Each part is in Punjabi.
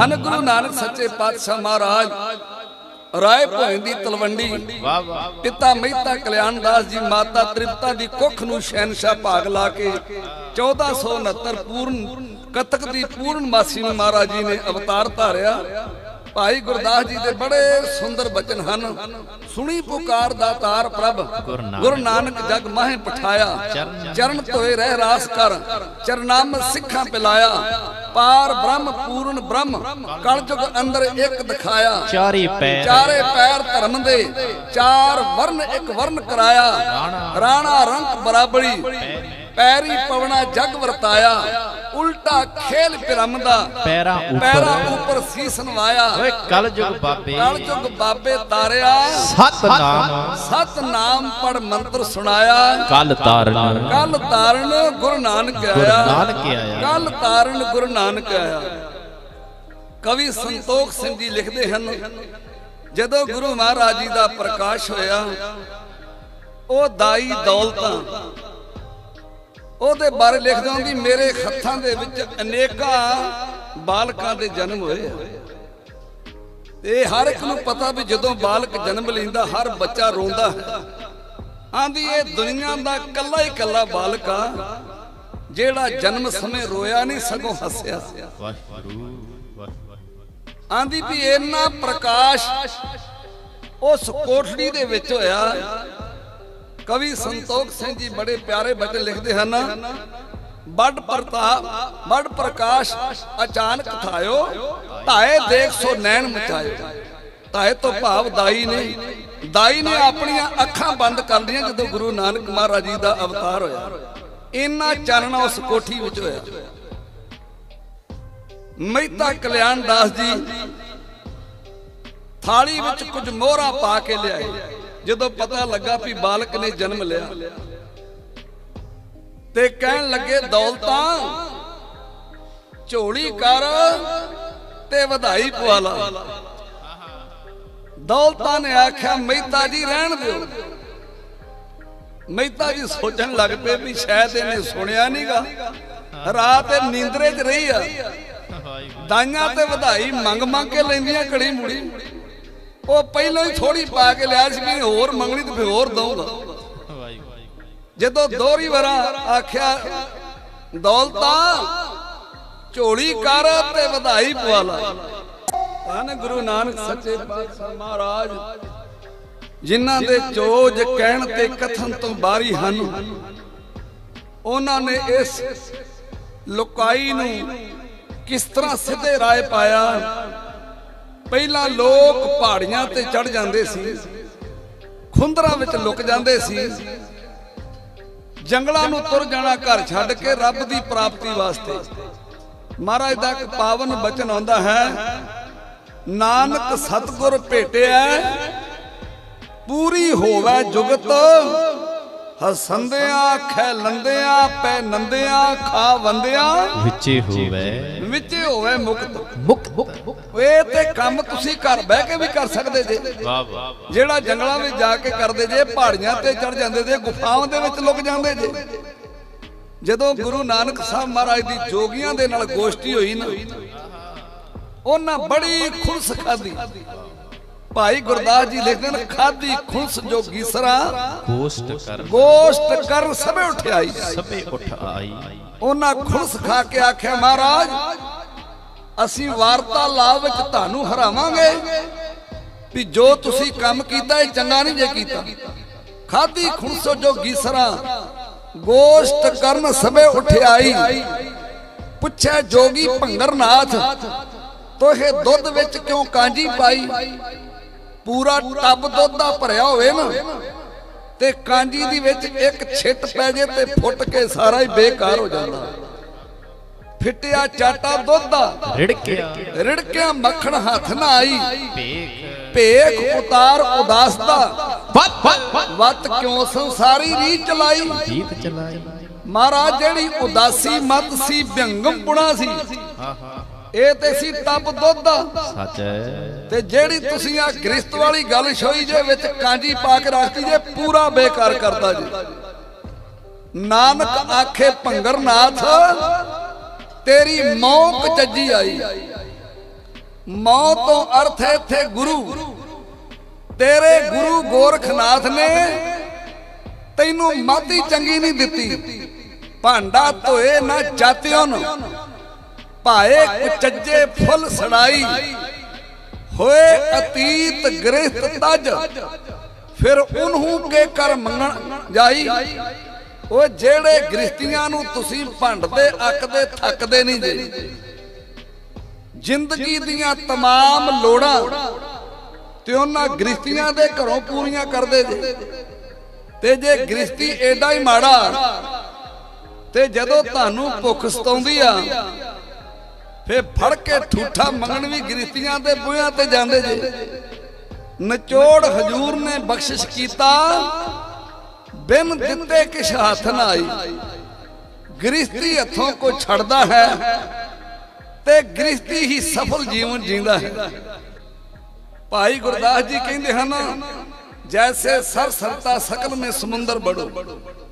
ਧੰਨ ਗੁਰੂ ਨਾਨਕ ਸੱਚੇ ਪਾਤਸ਼ਾਹ ਮਹਾਰਾਜ ਰਾਏ ਭੋਇੰ ਦੀ ਤਲਵੰਡੀ ਵਾਹ ਵਾਹ ਪਿਤਾ ਮਹਿਤਾ ਕਲਿਆਣ ਦਾਸ ਜੀ ਮਾਤਾ ਤ੍ਰਿਪਤਾ ਦੀ ਕੁੱਖ ਨੂੰ ਸ਼ਹਿਨशाह ਭਾਗ ਲਾ ਕੇ 1469 ਪੂਰਨ ਕਤਕ ਦੀ ਪੂਰਨ ਮਾਸੀ ਨੂੰ ਮਹਾਰਾਜ ਜੀ ਨੇ ਅਵਤਾਰ ਧਾਰਿਆ। ਭਾਈ ਗੁਰਦਾਸ ਜੀ ਦੇ ਬੜੇ ਸੁੰਦਰ ਬਚਨ ਹਨ। ਸੁਣੀ ਪੁਕਾਰ ਦਾਤਾਰ ਪ੍ਰਭ। ਗੁਰੂ ਨਾਨਕ। ਜਗ ਮਾਹੇ ਪਠਾਇਆ। ਚਰਨ- ਧੋਏ ਰਹਿ ਰਾਸ ਕਰ। ਚਰਨਾਮ ਸਿੱਖਾਂ ਪਿਲਾਇਆ। ਪਾਰ ਬ੍ਰਹਮ ਪੂਰਨ ਬ੍ਰਹਮ। ਕਲ ਯੁਗ ਅੰਦਰ ਇੱਕ ਦਿਖਾਇਆ। ਚਾਰੇ ਪੈਰ। ਚਾਰੇ ਪੈਰ ਧਰਮ ਦੇ। ਚਾਰ ਵਰਨ ਇੱਕ ਵਰਨ ਕਰਾਇਆ। ਰਾਣਾ। ਰੰਗ ਬਰਾਬਰੀ। ਪੈਰੀ ਪਵਣਾ ਜਗ ਵਰਤਾਇਆ ਉਲਟਾ ਖੇਲ ਪਿਰਮ ਦਾ ਪੈਰਾਂ ਪੈਰਾਂ ਉੱਪਰ ਸੀਸ ਨਵਾਇਆ। ਓਏ ਕਲ ਯੁਗ ਬਾਬੇ। ਕਲ ਯੁਗ ਬਾਬੇ ਤਾਰਿਆ। ਸਤ ਨਾਮ। ਸਤ ਨਾਮ ਪੜ ਮੰਤਰ ਸੁਣਾਇਆ। ਕਲ ਤਾਰਨ। ਕਲ ਤਾਰਨ ਗੁਰੂ ਨਾਨਕ ਗੁਰੂ ਆਇਆ ਨਾਨਕ ਆਇਆ। ਕਲ ਤਾਰਨ ਗੁਰੂ ਨਾਨਕ ਆਇਆ। ਕਵੀ ਸੰਤੋਖ ਸਿੰਘ ਜੀ ਲਿਖਦੇ ਹਨ ਜਦੋਂ ਗੁਰੂ ਮਹਾਰਾਜ ਜੀ ਦਾ ਪ੍ਰਕਾਸ਼ ਹੋਇਆ ਉਹ ਦਾਈ ਦੌਲਤਾਂ ਉਹਦੇ ਬਾਰੇ ਲਿਖਦੇ ਹਾਂ ਮੇਰੇ ਹੱਥਾਂ ਦੇ ਵਿੱਚ ਅਨੇਕਾਂ ਬਾਲਕਾਂ ਦੇ ਜਨਮ ਹੋਏ ਇਹ ਹਰ ਇੱਕ ਨੂੰ ਪਤਾ ਵੀ ਜਦੋਂ ਬਾਲਕ ਜਨਮ ਲੈਂਦਾ, ਹਰ ਬੱਚਾ ਰੋਂਦਾ। ਹੈ ਆਂਦੀ, ਇਹ ਦੁਨੀਆ ਦਾ ਕੱਲਾ ਹੀ ਕੱਲਾ ਬਾਲਕ ਆ, ਜਿਹੜਾ ਜਨਮ ਸਮੇਂ ਰੋਇਆ ਨਹੀਂ, ਸਗੋਂ ਹੱਸਿਆ। ਵਾਹਿਗੁਰੂ ਵਾਹਿਗੁਰੂ ਆਂਦੀ ਵੀ ਇੰਨਾ ਪ੍ਰਕਾਸ਼ ਉਸ ਕੋਠੜੀ ਦੇ ਵਿੱਚ ਹੋਇਆ ਕਵੀ ਸੰਤੋਖ ਸਿੰਘ ਜੀ ਬੜੇ ਪਿਆਰੇ ਬਚਨ ਲਿਖਦੇ ਹਨ, ਵੱਡ ਪ੍ਰਤਾਪ ਵੱਡ ਪ੍ਰਕਾਸ਼ ਅਚਾਨਕ ਥਾਇਓ, ਧਾਏ ਦੇਖ ਸੋ ਨੈਣ ਮਚਾਇਓ ਧਾਏ ਤੋਂ ਭਾਵ ਦਾਈ ਨੇ ਦਾਈ ਨੇ ਆਪਣੀਆਂ ਅੱਖਾਂ ਬੰਦ ਕਰ ਲਈਆਂ ਜਦੋਂ ਗੁਰੂ ਨਾਨਕ ਮਹਾਰਾਜ ਜੀ ਦਾ ਅਵਤਾਰ ਹੋਇਆ। ਇੰਨਾ ਚਾਨਣਾ ਉਸ ਕੋਠੀ ਵਿੱਚ ਹੋਇਆ। ਮਹਿਤਾ ਕਲਿਆਣ ਦਾਸ ਜੀ ਥਾਲੀ ਵਿੱਚ ਕੁਝ ਮੋਹਰਾਂ ਪਾ ਕੇ ਲਿਆਏ। ਜਦੋਂ ਪਤਾ ਲੱਗਾ ਵੀ ਬਾਲਕ ਨੇ ਜਨਮ ਲਿਆ ਤੇ ਕਹਿਣ ਲੱਗੇ, ਦੌਲਤਾਂ, ਝੋਲੀ ਕਰ ਤੇ ਵਧਾਈ ਪਵਾ ਲਾ। ਦੌਲਤਾਂ ਨੇ ਆਖਿਆ, ਮਹਿਤਾ ਜੀ, ਰਹਿਣ ਦਿਓ। ਮਹਿਤਾ ਜੀ ਸੋਚਣ ਲੱਗ ਪਏ ਵੀ ਸ਼ਾਇਦ ਇਹਨੇ ਸੁਣਿਆ ਨਹੀਂਗਾ ਰਾਤ ਇਹ ਨੀਂਦਰੇ 'ਚ ਰਹੀ ਆ। ਦਾਈਆਂ ਤੇ ਵਧਾਈ ਮੰਗ ਮੰਗ ਕੇ ਲੈਂਦੀਆਂ ਘੜੀ ਮੁੜੀ। ਉਹ ਪਹਿਲਾਂ ਹੀ ਥੋੜੀ ਪਾ ਕੇ ਲਿਆ ਸੀ ਵੀ ਹੋਰ ਮੰਗਣੀ ਤੇ ਫਿਰ ਹੋਰ ਦਊਂਗਾ। ਜਦੋਂ ਦੋਹਰੀ ਵਾਰਾ ਆਖਿਆ, ਦੌਲਤਾ, ਝੋਲੀ ਕਰ ਤੇ ਵਧਾਈ ਪਵਾ ਲਾ। ਧੰਨ ਗੁਰੂ ਨਾਨਕ ਸੱਚੇ ਪਾਤਸ਼ਾਹ ਮਹਾਰਾਜ, ਜਿਨ੍ਹਾਂ ਦੇ ਚੋਜ ਕਹਿਣ ਤੇ ਕਥਨ ਤੋਂ ਬਾਰੀ ਹਨ, ਉਹਨਾਂ ਨੇ ਇਸ ਲੁਕਾਈ ਨੂੰ ਕਿਸ ਤਰ੍ਹਾਂ ਸਿੱਧੇ ਰਾਏ ਪਾਇਆ? ਪਹਿਲਾਂ ਲੋਕ ਪਹਾੜੀਆਂ ਤੇ ਚੜ ਜਾਂਦੇ ਸੀ। ਖੁੰਦਰਾਂ ਵਿੱਚ ਲੁਕ ਜਾਂਦੇ ਸੀ। ਜੰਗਲਾਂ ਨੂੰ ਤੁਰ ਜਾਣਾ ਘਰ ਛੱਡ ਕੇ ਰੱਬ ਦੀ ਪ੍ਰਾਪਤੀ ਵਾਸਤੇ। ਮਹਾਰਾਜ ਦਾ ਇੱਕ ਪਾਵਨ ਬਚਨ ਆਉਂਦਾ ਹੈ, ਨਾਨਕ ਸਤਗੁਰ ਭੇਟਿਆ, ਪੂਰੀ ਹੋਵੇ ਜੁਗਤ। ਹਸੰਦਿਆਂ ਖੈਲੰਦਿਆਂ ਪੈ ਨੰਦਿਆਂ ਖਾ ਵੰਦਿਆਂ। ਵਿੱਚੇ ਹੋਵੇ। ਵਿੱਚ ਹੋਵੇ ਮੁਕਤ। ਮੁਕ ਮੁਕ ਇਹ ਤੇ ਕੰਮ ਤੁਸੀਂ ਘਰ ਬਹਿ ਕੇ ਵੀ ਕਰ ਸਕਦੇ ਜੇ। ਵਾਹ ਵਾਹ ਜਿਹੜਾ ਜੰਗਲਾਂ ਵਿੱਚ ਜਾ ਕੇ ਕਰਦੇ ਜੇ ਪਹਾੜੀਆਂ ਤੇ ਚੜ ਜਾਂਦੇ ਜੇ ਗੁਫਾਵਾਂ ਦੇ ਵਿੱਚ ਲੁਕ ਜਾਂਦੇ ਜੇ। ਜਦੋਂ ਗੁਰੂ ਨਾਨਕ ਸਾਹਿਬ ਮਹਾਰਾਜ ਦੀ ਜੋਗੀਆਂ ਦੇ ਨਾਲ ਗੋਸ਼ਟੀ ਹੋਈ ਨਾ ਉਹਨਾਂ ਬੜੀ ਖੁਲਸ ਖਾਦੀ ਭਾਈ ਗੁਰਦਾਸ ਜੀ ਲਿਖਦੇ ਨੇ ਖਾਦੀ ਖੁਲਸ ਜੋਗੀ ਸਰਾ। ਪੋਸਟ ਕਰ। ਗੋਸ਼ਟ ਕਰ ਸਭੇ ਉਠਾਈ। ਸਭੇ ਉਠ ਆਈ ਉਹਨਾਂ ਖੁਲਸ ਖਾ ਕੇ ਆਖਿਆ ਮਹਾਰਾਜ ਅਸੀਂ ਵਾਰਤਾਲਾਪ ਵਿੱਚ ਤੁਹਾਨੂੰ ਹਰਾਵਾਂਗੇ। ਵੀ ਜੋ ਤੁਸੀਂ ਕੰਮ ਕੀਤਾ ਇਹ ਚੰਗਾ ਨਹੀਂ ਜੇ ਕੀਤਾ। ਖਾਦੀ ਖੁਲਸੋ ਜੋ ਗੀਸਰਾ ਗੋਸ਼ਟ ਕਰਨ ਸਭੇ ਉਠਾਈ। ਪੁੱਛਿਆ ਜੋਗੀ ਭੰਗਰਨਾਥ ਤੋਹੇ ਦੁੱਧ ਵਿੱਚ ਕਿਉਂ ਕਾਂਜੀ ਪਾਈ? ਪੂਰਾ ਟੱਬ ਦੁੱਧ ਦਾ ਭਰਿਆ ਹੋਵੇ ਨਾ ਤੇ ਕਾਂਜੀ ਦੀ ਵਿੱਚ ਇੱਕ ਛਿੱਟ ਪੈ ਜੇ ਤੇ ਫੁੱਟ ਕੇ ਸਾਰਾ ਹੀ ਬੇਕਾਰ ਹੋ ਜਾਂਦਾ। ਫਿੱਟਿਆ ਚਾਟਾ ਦੁੱਧ ਦਾ। ਰਿੜਕਿਆ। ਰਿੜਕਿਆ ਮੱਖਣ ਹੱਥ ਨਾ ਆਈ। ਭੇਖ ਉਤਾਰ ਉਦਾਸ ਦਾ। ਵੱਤ ਵੱਤ ਵਤ। ਕਿਉਂ ਸੰਸਾਰੀ ਰੀ ਚਲਾਈ? ਜੀਤ ਚਲਾਈ। ਮਹਾਰਾਜ ਜਿਹੜੀ ਉਦਾਸੀ ਮਤ ਸੀ ਵਿਅੰਗਮ ਪੁਣਾ ਸੀ। ਹਾਂ ਹਾਂ। ਇਹ ਤੇ ਸੀ ਟੱਬ ਦੁੱਧ। ਸੱਚ। ਹੈ ਤੇ ਜਿਹੜੀ ਤੁਸੀਂ ਆ ਗ੍ਰਿਸ਼ਤ ਵਾਲੀ ਗੱਲ ਛੋਈ ਜੇ ਵਿੱਚ ਕਾਂਜੀ ਪਾ ਕੇ ਰੱਖਤੀ ਜੇ ਪੂਰਾ ਬੇਕਾਰ ਕਰਦਾ ਜੀ। ਨਾਨਕ ਆਖੇ ਭੰਗਰਨਾਥ ਤੇਰੀ ਮੌਕ ਚੱਜੀ ਆਈ। ਮੌਤ ਤੋਂ ਅਰਥ ਹੈ ਇੱਥੇ ਗੁਰੂ। ਤੇਰੇ ਗੁਰੂ ਗੋਰਖਨਾਥ ਨੇ ਤੈਨੂੰ ਮਾਤੀ ਚੰਗੀ ਨਹੀਂ ਦਿੱਤੀ। ਭਾਂਡਾ ਧੋਏ ਨਾ ਜਾਤਿਓ ਨੂੰ। ਭਾਏ ਕੁਚੱਜੇ ਫੁੱਲ ਸੜਾਈ ਹੋਏ ਅਤੀਤ ਗ੍ਰਸਤ ਤਜ ਫਿਰ ਉਨਹੂ ਕੇ ਕਰ ਮੰਗਣ ਜਾਈ ਉਹ ਜਿਹੜੇ ਗ੍ਰਸਤੀਆਂ ਨੂੰ ਤੁਸੀਂ ਭੰਡਦੇ ਅੱਕਦੇ ਥੱਕਦੇ ਨਹੀਂ ਜੇ ਜ਼ਿੰਦਗੀ ਦੀਆਂ तमाम ਲੋੜਾਂ ਤੇ ਉਹਨਾਂ ਗ੍ਰਸਤੀਆਂ ਦੇ ਘਰੋਂ ਪੂਰੀਆਂ ਕਰਦੇ ਜੇ ਤੇ ਜੇ ਗ੍ਰਸਤੀ ਐਡਾ ਹੀ ਮਾੜਾ ਤੇ ਜਦੋਂ ਤੁਹਾਨੂੰ ਭੁੱਖ ਸਤਾਉਂਦੀ ਆ ਫੇ ਫੜ ਕੇ ਠੂਠਾ ਮੰਗਣ ਵੀ ਗ੍ਰਸਤੀਆਂ ਦੇ ਬੂਹਿਆਂ ਤੇ ਜਾਂਦੇ ਜੇ। ਨਚੋੜ ਹਜੂਰ ਨੇ ਬਖਸ਼ਿਸ਼ ਕੀਤਾ, ਬਿਨ ਦਿੱਤੇ ਕਿਛ ਹੱਥ ਨਾ ਆਈ। ਗ੍ਰਸਤੀ ਹੱਥੋਂ ਕੋ ਛੱਡਦਾ ਹੈ ਤੇ ਗ੍ਰਸਤੀ ਹੀ ਸਫਲ ਜੀਵਨ ਜੀਂਦਾ ਹੈ। ਭਾਈ ਗੁਰਦਾਸ ਜੀ ਕਹਿੰਦੇ ਹਨ, ਜੈਸੇ ਸਰ ਸਰਤਾ ਸਕਲ ਮੇ ਸਮੁੰਦਰ ਬੜੋ,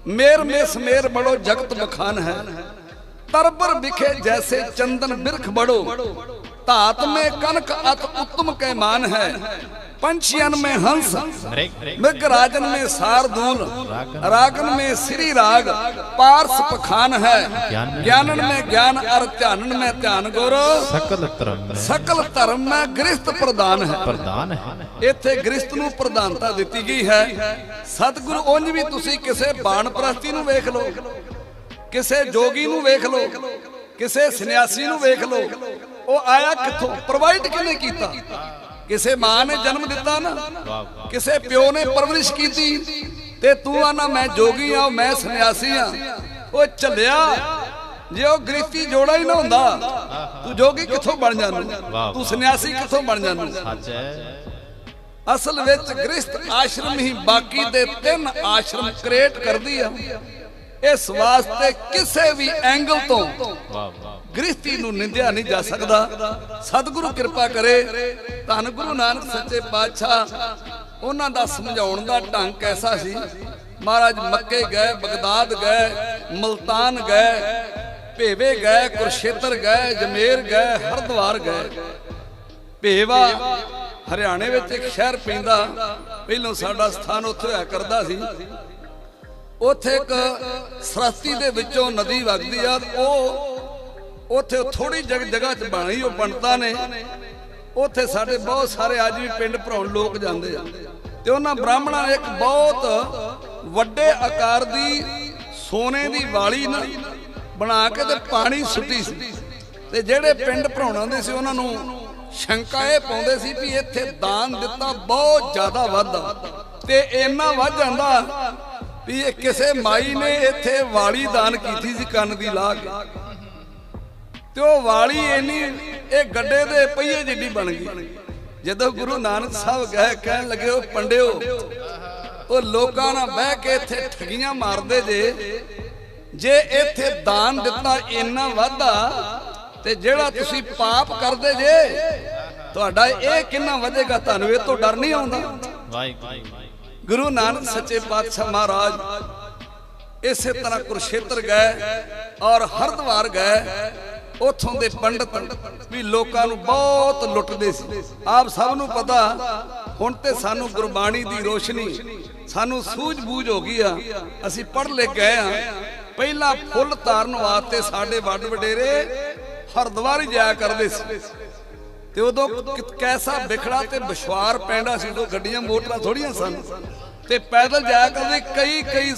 ਮੇਰ ਮੇ ਸਮੇਰ ਬੜੋ ਜਗਤ ਮਖਾਨ ਹੈ। ਤਰਬਰ ਵਿਖੇ ਜੈਸੇ ਚੰਦਨ ਬਿਰਖ ਬੜੋ ਧਾਤ ਮੇ ਕਨਕ ਅਤ ਉੱਤਮ ਕੈ ਮਾਨ ਹੈ। ਪੰਛੀਆਂ ਮੇ ਹੰਸ ਮਿਗ ਰਾਜਨ ਮੇ ਸਾਰਦੂਲ ਰਾਗਨ ਮੇ ਸ੍ਰੀ ਰਾਗ ਪਾਰਸ ਪਖਾਨ ਹੈ। ਗਿਆਨਨ ਮੇ ਗਿਆਨ ਅਰ ਧਿਆਨਨ ਮੇ ਧਿਆਨ ਗੁਰ ਸਕਲ ਧਰਮ ਸਕਲ ਧਰਮ ਮੇ ਗ੍ਰਸਤ ਪ੍ਰਦਾਨ ਹੈ। ਪ੍ਰਦਾਨ ਹੈ। ਇੱਥੇ ਗ੍ਰਸਤ ਨੂੰ ਪ੍ਰਧਾਨਤਾ ਦਿੱਤੀ ਗਈ ਹੈ। ਸਤਿਗੁਰੂ ਉਂਝ ਵੀ ਤੁਸੀਂ ਕਿਸੇ ਬਾਣ ਪ੍ਰਸਤੀ ਨੂੰ ਵੇਖ ਲਓ। ਕਿਸੇ ਜੋਗੀ ਨੂੰ ਵੇਖ ਲਓ, ਕਿਸੇ ਸੰਨਿਆਸੀ ਨੂੰ ਵੇਖ ਲਓ, ਉਹ ਆਇਆ ਕਿੱਥੋਂ? ਪ੍ਰੋਵਾਈਡ ਕਿਹਨੇ ਕੀਤਾ? ਕਿਸੇ ਮਾਂ ਨੇ ਜਨਮ ਦਿੱਤਾ ਨਾ, ਕਿਸੇ ਪਿਓ ਨੇ ਪਰਵਰਿਸ਼ ਕੀਤੀ ਤੇ ਤੂੰ ਆਨਾ ਮੈਂ ਜੋਗੀ ਆ ਮੈਂ ਸੰਨਿਆਸੀ ਆ। ਉਹ ਚੱਲਿਆ ਜੇ ਉਹ ਗ੍ਰਸਤੀ ਜੋੜਾ ਹੀ ਨਾ ਹੁੰਦਾ, ਤੂੰ ਜੋਗੀ ਕਿੱਥੋਂ ਬਣ ਜਾਣਾ? ਤੂੰ ਸੰਨਿਆਸੀ ਕਿੱਥੋਂ ਬਣ ਜਾਣਾ? ਸੱਚ ਹੈ ਅਸਲ ਵਿੱਚ ਗ੍ਰਸਤ ਆਸ਼ਰਮ ਹੀ ਬਾਕੀ ਦੇ ਤਿੰਨ ਆਸ਼ਰਮ ਕ੍ਰੀਏਟ ਕਰਦੀ ਆ। ਇਸ ਵਾਸਤੇ ਕਿਸੇ ਵੀ ਐਂਗਲ ਤੋਂ ਗ੍ਰਸਤੀ ਨੂੰ ਨਿੰਦਿਆ ਨਹੀਂ ਜਾ ਸਕਦਾ। ਸਤਿਗੁਰੂ ਕਿਰਪਾ ਕਰੇ, ਧੰਨ ਗੁਰੂ ਨਾਨਕ ਸੱਚੇ ਪਾਤਸ਼ਾਹ, ਉਹਨਾਂ ਦਾ ਸਮਝਾਉਣ ਦਾ ਢੰਗ ਕੈਸਾ ਸੀ? ਮਹਾਰਾਜ ਮੱਕੇ ਗਏ, ਬਗਦਾਦ ਗਏ, ਮਲਤਾਨ ਗਏ, ਭੇਵੇ ਗਏ, ਕੁਰਸ਼ੇਤਰ ਗਏ, ਜਮੇਰ ਗਏ, ਹਰਦੁਆਰ ਗਏ। ਭੇਵਾ ਹਰਿਆਣੇ ਵਿੱਚ ਇੱਕ ਸ਼ਹਿਰ ਪੈਂਦਾ, ਪਹਿਲਾਂ ਸਾਡਾ ਸਥਾਨ ਉੱਥੇ ਹੋਇਆ ਕਰਦਾ ਸੀ। ਉੱਥੇ ਇੱਕ ਸਰਸਤੀ ਦੇ ਵਿੱਚੋਂ ਨਦੀ ਵਗਦੀ ਆ, ਉਹ ਉੱਥੇ ਥੋੜੀ ਜਗ, ਜਗ੍ਹਾ 'ਚ ਬਣੀ ਉਹ ਪੰਡਤਾਂ ਨੇ। ਉੱਥੇ ਸਾਡੇ ਬਹੁਤ ਸਾਰੇ ਅੱਜ ਵੀ ਪਿੰਡ ਭਰਾਉਣ ਲੋਕ ਜਾਂਦੇ ਆ। ਤੇ ਉਹਨਾਂ ਬ੍ਰਾਹਮਣਾਂ ਨੇ ਇੱਕ ਬਹੁਤ ਵੱਡੇ ਆਕਾਰ ਦੀ ਸੋਨੇ ਦੀ ਵਾਲੀ ਨਾ ਬਣਾ ਕੇ ਤੇ ਪਾਣੀ ਸੁੱਟੀ ਸੀ। ਤੇ ਜਿਹੜੇ ਪਿੰਡ ਭਰਾਉਣਾਂ ਦੇ ਸੀ, ਉਹਨਾਂ ਨੂੰ ਸ਼ੰਕਾ ਇਹ ਪਾਉਂਦੇ ਸੀ ਵੀ ਇੱਥੇ ਦਾਨ ਦਿੱਤਾ ਬਹੁਤ ਜ਼ਿਆਦਾ ਵਾਧਾ ਤੇ ਇੰਨਾ ਵੱਧ ਜਾਂਦਾ ਵੀ ਇਹ ਕਿਸੇ ਮਾਈ ਨੇ ਇੱਥੇ ਵਾਲੀ ਦਾਨ ਕੀਤੀ ਸੀ ਕੰਨ ਦੀ ਲਾ ਕੇ। ਤੇ ਉਹ ਵਾਲੀ ਇੰਨੀ, ਇਹ ਗੱਡੇ ਦੇ ਪਹੀਏ ਜਿੱਡੀ ਬਣ ਗਈ। ਜਦੋਂ ਗੁਰੂ ਨਾਨਕ ਸਾਹਿਬ ਗਏ, ਕਹਿਣ ਲੱਗੇ, ਉਹ ਪੰਡਿਓ, ਉਹ ਲੋਕਾਂ ਨਾਲ ਬਹਿ ਕੇ ਇੱਥੇ ਠਗੀਆਂ ਮਾਰਦੇ ਜੇ। ਜੇ ਇੱਥੇ ਦਾਨ ਦਿੱਤਾ ਇੰਨਾ ਵਾਧਾ, ਤੇ ਜਿਹੜਾ ਤੁਸੀਂ ਪਾਪ ਕਰਦੇ ਜੇ, ਤੁਹਾਡਾ ਇਹ ਕਿੰਨਾ ਵਧੇਗਾ? ਤੁਹਾਨੂੰ ਇਹ ਤੋਂ ਡਰ ਨਹੀਂ ਆਉਂਦਾ? ਵਾਹਿਗੁਰੂ ਗੁਰੂ ਨਾਨਕ ਸੱਚੇ ਪਾਤਸ਼ਾਹ ਮਹਾਰਾਜ, ਇਸੇ ਤਰ੍ਹਾਂ ਕੁਰਸ਼ੇਤਰ ਗਏ ਔਰ ਹਰਦੁਆਰ ਗਏ। ਉਥੋਂ ਦੇ ਪੰਡਤ ਵੀ ਲੋਕਾਂ ਨੂੰ ਬਹੁਤ ਲੁੱਟਦੇ ਸੀ। ਆਪ ਸਭ ਨੂੰ ਪਤਾ, ਹੁਣ ਤੇ ਸਾਨੂੰ ਗੁਰਬਾਣੀ ਦੀ ਰੋਸ਼ਨੀ, ਸਾਨੂੰ ਸੂਝ-ਬੂਝ ਹੋ ਗਈ ਆ। ਅਸੀਂ ਪੜ੍ਹ ਲਿਖ ਗਏ ਆ। ਪਹਿਲਾਂ ਫੁੱਲ ਤਾਰਨ ਵਾਸਤੇ ਸਾਡੇ ਵੱਡ ਵਡੇਰੇ ਹਰਦੁਆਰ ਹੀ ਜਾਇਆ ਕਰਦੇ ਸੀ। ਤੇ ਉਦੋਂ ਕੈਸਾ ਵਿਖੜਾ ਤੇ ਵਿਸ਼ਵਾਰ ਪੈਂਦਾ ਸੀ, ਉਦੋਂ ਗੱਡੀਆਂ, ਮੋਟਰਾਂ ਥੋੜੀਆਂ ਸਨ। ਤੇ ਪੈਦਲ ਜਾਇਆ ਕਰਦੇ ਕਈ ਕਈ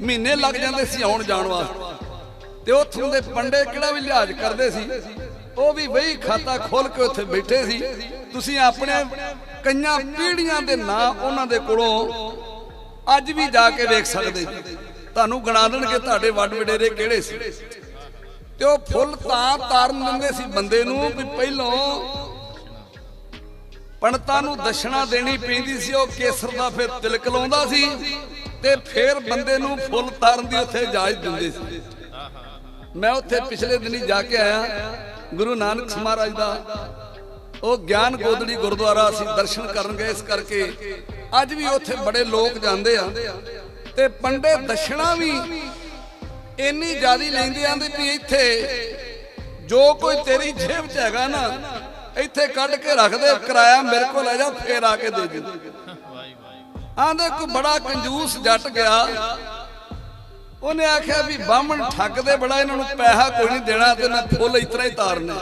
ਮਹੀਨੇ ਲੱਗ ਜਾਂਦੇ ਸੀ ਆਉਣ ਜਾਣ ਵਾਸਤੇ। ਤੇ ਉੱਥੋਂ ਦੇ ਪੰਡੇ ਕਿਹੜਾ ਵੀ ਲਿਹਾਜ਼ ਕਰਦੇ ਸੀ, ਉਹ ਵੀ ਵਹੀ ਖਾਤਾ ਖੋਲ ਕੇ ਉੱਥੇ ਬੈਠੇ ਸੀ। ਤੁਸੀਂ ਆਪਣੇ ਕਈਆਂ ਪੀੜ੍ਹੀਆਂ ਦੇ ਨਾਂ ਉਹਨਾਂ ਦੇ ਕੋਲੋਂ ਅੱਜ ਵੀ ਜਾ ਕੇ ਵੇਖ ਸਕਦੇ ਤੁਹਾਨੂੰ ਗਣਾ ਦੇਣਗੇ ਤੁਹਾਡੇ ਵੱਡ ਵਡੇਰੇ ਕਿਹੜੇ ਸੀ। ਤੇ ਉਹ ਫੁੱਲ ਤਾਂ ਤਾਰਨ ਦਿੰਦੇ ਸੀ ਬੰਦੇ ਨੂੰ ਵੀ ਪਹਿਲੋਂ ਪੰਡਤਾਂ ਨੂੰ ਦਸ਼ਣਾ ਦੇਣੀ ਪੈਂਦੀ ਸੀ, ਉਹ ਕੇਸਰ ਦਾ ਫਿਰ ਤਿਲਕ ਲਾਉਂਦਾ ਸੀ ਤੇ ਫਿਰ ਬੰਦੇ ਨੂੰ ਫੁੱਲ ਤਾਰਨ ਦੀ ਉੱਥੇ ਇਜਾਜ਼ਤ ਦਿੰਦੇ ਸੀ। ਮੈਂ ਉੱਥੇ ਪਿਛਲੇ ਦਿਨੀ ਜਾ ਕੇ ਆਇਆ, ਗੁਰੂ ਨਾਨਕ ਮਹਾਰਾਜ ਦਾ। ਉਹ ਗਿਆਨ ਗੋਦੜੀ ਗੁਰਦੁਆਰਾ ਅਸੀਂ ਦਰਸ਼ਨ ਕਰਨ ਗਏ, ਇਸ ਕਰਕੇ ਅੱਜ ਵੀ ਉੱਥੇ ਬੜੇ ਲੋਕ ਜਾਂਦੇ ਆ ਤੇ ਪੰਡੇ ਦਸ਼ਣਾ ਵੀ ਇੰਨੀ ਜ਼ਿਆਦੀ ਲੈਂਦੇ ਆਂਦੇ ਵੀ ਇੱਥੇ ਜੋ ਕੋਈ ਤੇਰੀ ਜੇਬ 'ਚ ਹੈਗਾ ਨਾ ਇੱਥੇ ਕੱਢ ਕੇ ਰੱਖ ਦੇ ਕਿਰਾਇਆ ਮੇਰੇ ਕੋਲ ਲੈ ਜਾ ਫੇਰ ਆ ਕੇ ਦੇ ਦੇ ਆਂਦੇ ਕੋਈ ਬੜਾ ਕੰਜੂਸ ਜੱਟ ਗਿਆ। ਉਹਨੇ ਆਖਿਆ ਵੀ ਬਾਹਮਣ ਠੱਗਦੇ ਬੜਾ ਇਹਨਾਂ ਨੂੰ ਪੈਸਾ ਕੋਈ ਨਹੀਂ ਦੇਣਾ ਤੇ ਮੈਂ ਫੁੱਲ ਇਤਰਾ ਹੀ ਤਾਰਨੇ।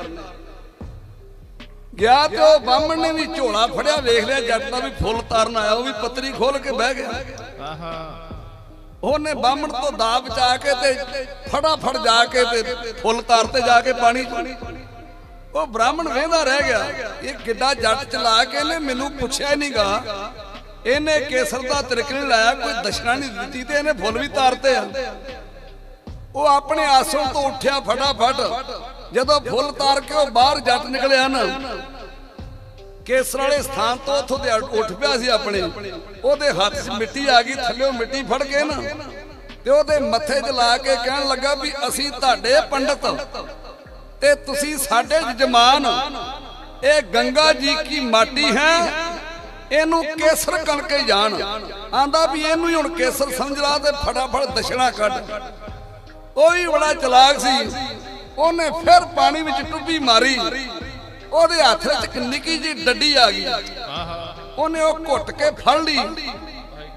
ਗਿਆ ਤੇ ਉਹ ਬਾਹਮਣ ਨੇ ਵੀ ਝੋਲਾ ਫੜਿਆ ਵੇਖ ਲਿਆ ਜੱਟ ਦਾ ਵੀ ਫੁੱਲ ਤਾਰਨ ਆਇਆ ਉਹ ਵੀ ਪੱਤਰੀ ਖੋਲ ਕੇ ਬਹਿ ਗਿਆ। ਆਹਾ। ਉਹਨੇ ਬਾਹਮਣ ਤੋਂ ਦਾ ਬਚਾ ਕੇ ਤੇ ਫਟਾਫਟ ਜਾ ਕੇ ਤੇ ਫੁੱਲ ਤਾਰ ਤੇ ਜਾ ਕੇ ਪਾਣੀ 'ਚ। ਉਹ ਬ੍ਰਾਹਮਣ ਵੇਂਦਾ ਰਹਿ ਗਿਆ। ਇਹ ਕਿੱਡਾ ਜੱਟ ਚਲਾ ਕੇ ਇਹਨੇ ਮੈਨੂੰ ਪੁੱਛਿਆ ਨਹੀਂਗਾ ਇਹਨੇ ਕੇਸਰ ਦਾ ਤਿਰਕ ਲਾਇਆ, ਕੋਈ ਦਸ਼ਨਾ ਨਹੀਂ ਦਿੱਤੀ ਤੇ ਇਹਨੇ ਫੁੱਲ ਵੀ ਤਾਰਤੇ ਆ। ਉਹ ਆਪਣੇ ਆਸਣ ਤੋਂ ਉੱਠਿਆ ਫਟਾਫਟ। ਜਦੋਂ ਫੁੱਲ ਤਾਰ ਕੇ ਉਹ ਬਾਹਰ ਜੱਟ ਨਿਕਲਿਆ ਨਾ ਕੇਸਰ ਵਾਲੇ ਸਥਾਨ ਤੋਂ ਉੱਥੋਂ ਦੇ ਉੱਠ ਪਿਆ ਸੀ ਆਪਣੇ। ਉਹਦੇ ਹੱਥ 'ਚ ਮਿੱਟੀ ਆ ਗਈ, ਥੱਲੇੋਂ ਮਿੱਟੀ ਫੜ ਕੇ ਨਾ, ਤੇ ਉਹਦੇ ਮੱਥੇ 'ਚ ਲਾ ਕੇ ਕਹਿਣ ਲੱਗਾ ਵੀ ਅਸੀਂ ਤੁਹਾਡੇ ਪੰਡਤ। ਤੇ ਤੁਸੀਂ ਸਾਡੇ ਜਮਾਨ ਇਹ ਗੰਗਾ ਜੀ ਕੀ ਮਾਟੀ ਹੈ? ਇਹਨੂੰ ਕੇਸਰ ਕਣ ਕੇ ਜਾਣ। ਆਂਦਾ ਵੀ ਇਹਨੂੰ ਹੀ ਹੁਣ ਕੇਸਰ ਸਮਝ ਲਾ ਤੇ ਫਟਾਫਟ ਦਸ਼ਣਾ ਕੱਢ। ਉਹ ਵੀ ਬੜਾ ਚਲਾਕ ਸੀ। ਉਹਨੇ ਫਿਰ ਪਾਣੀ ਵਿੱਚ ਟੁੱਬੀ ਮਾਰੀ। ਉਹਦੇ ਹੱਥ ਵਿੱਚ ਇੱਕ ਨਿੱਕੀ ਜੀ ਡੱਡੀ ਆ ਗਈ। ਉਹਨੇ ਉਹ ਘੁੱਟ ਕੇ ਫੜ ਲਈ।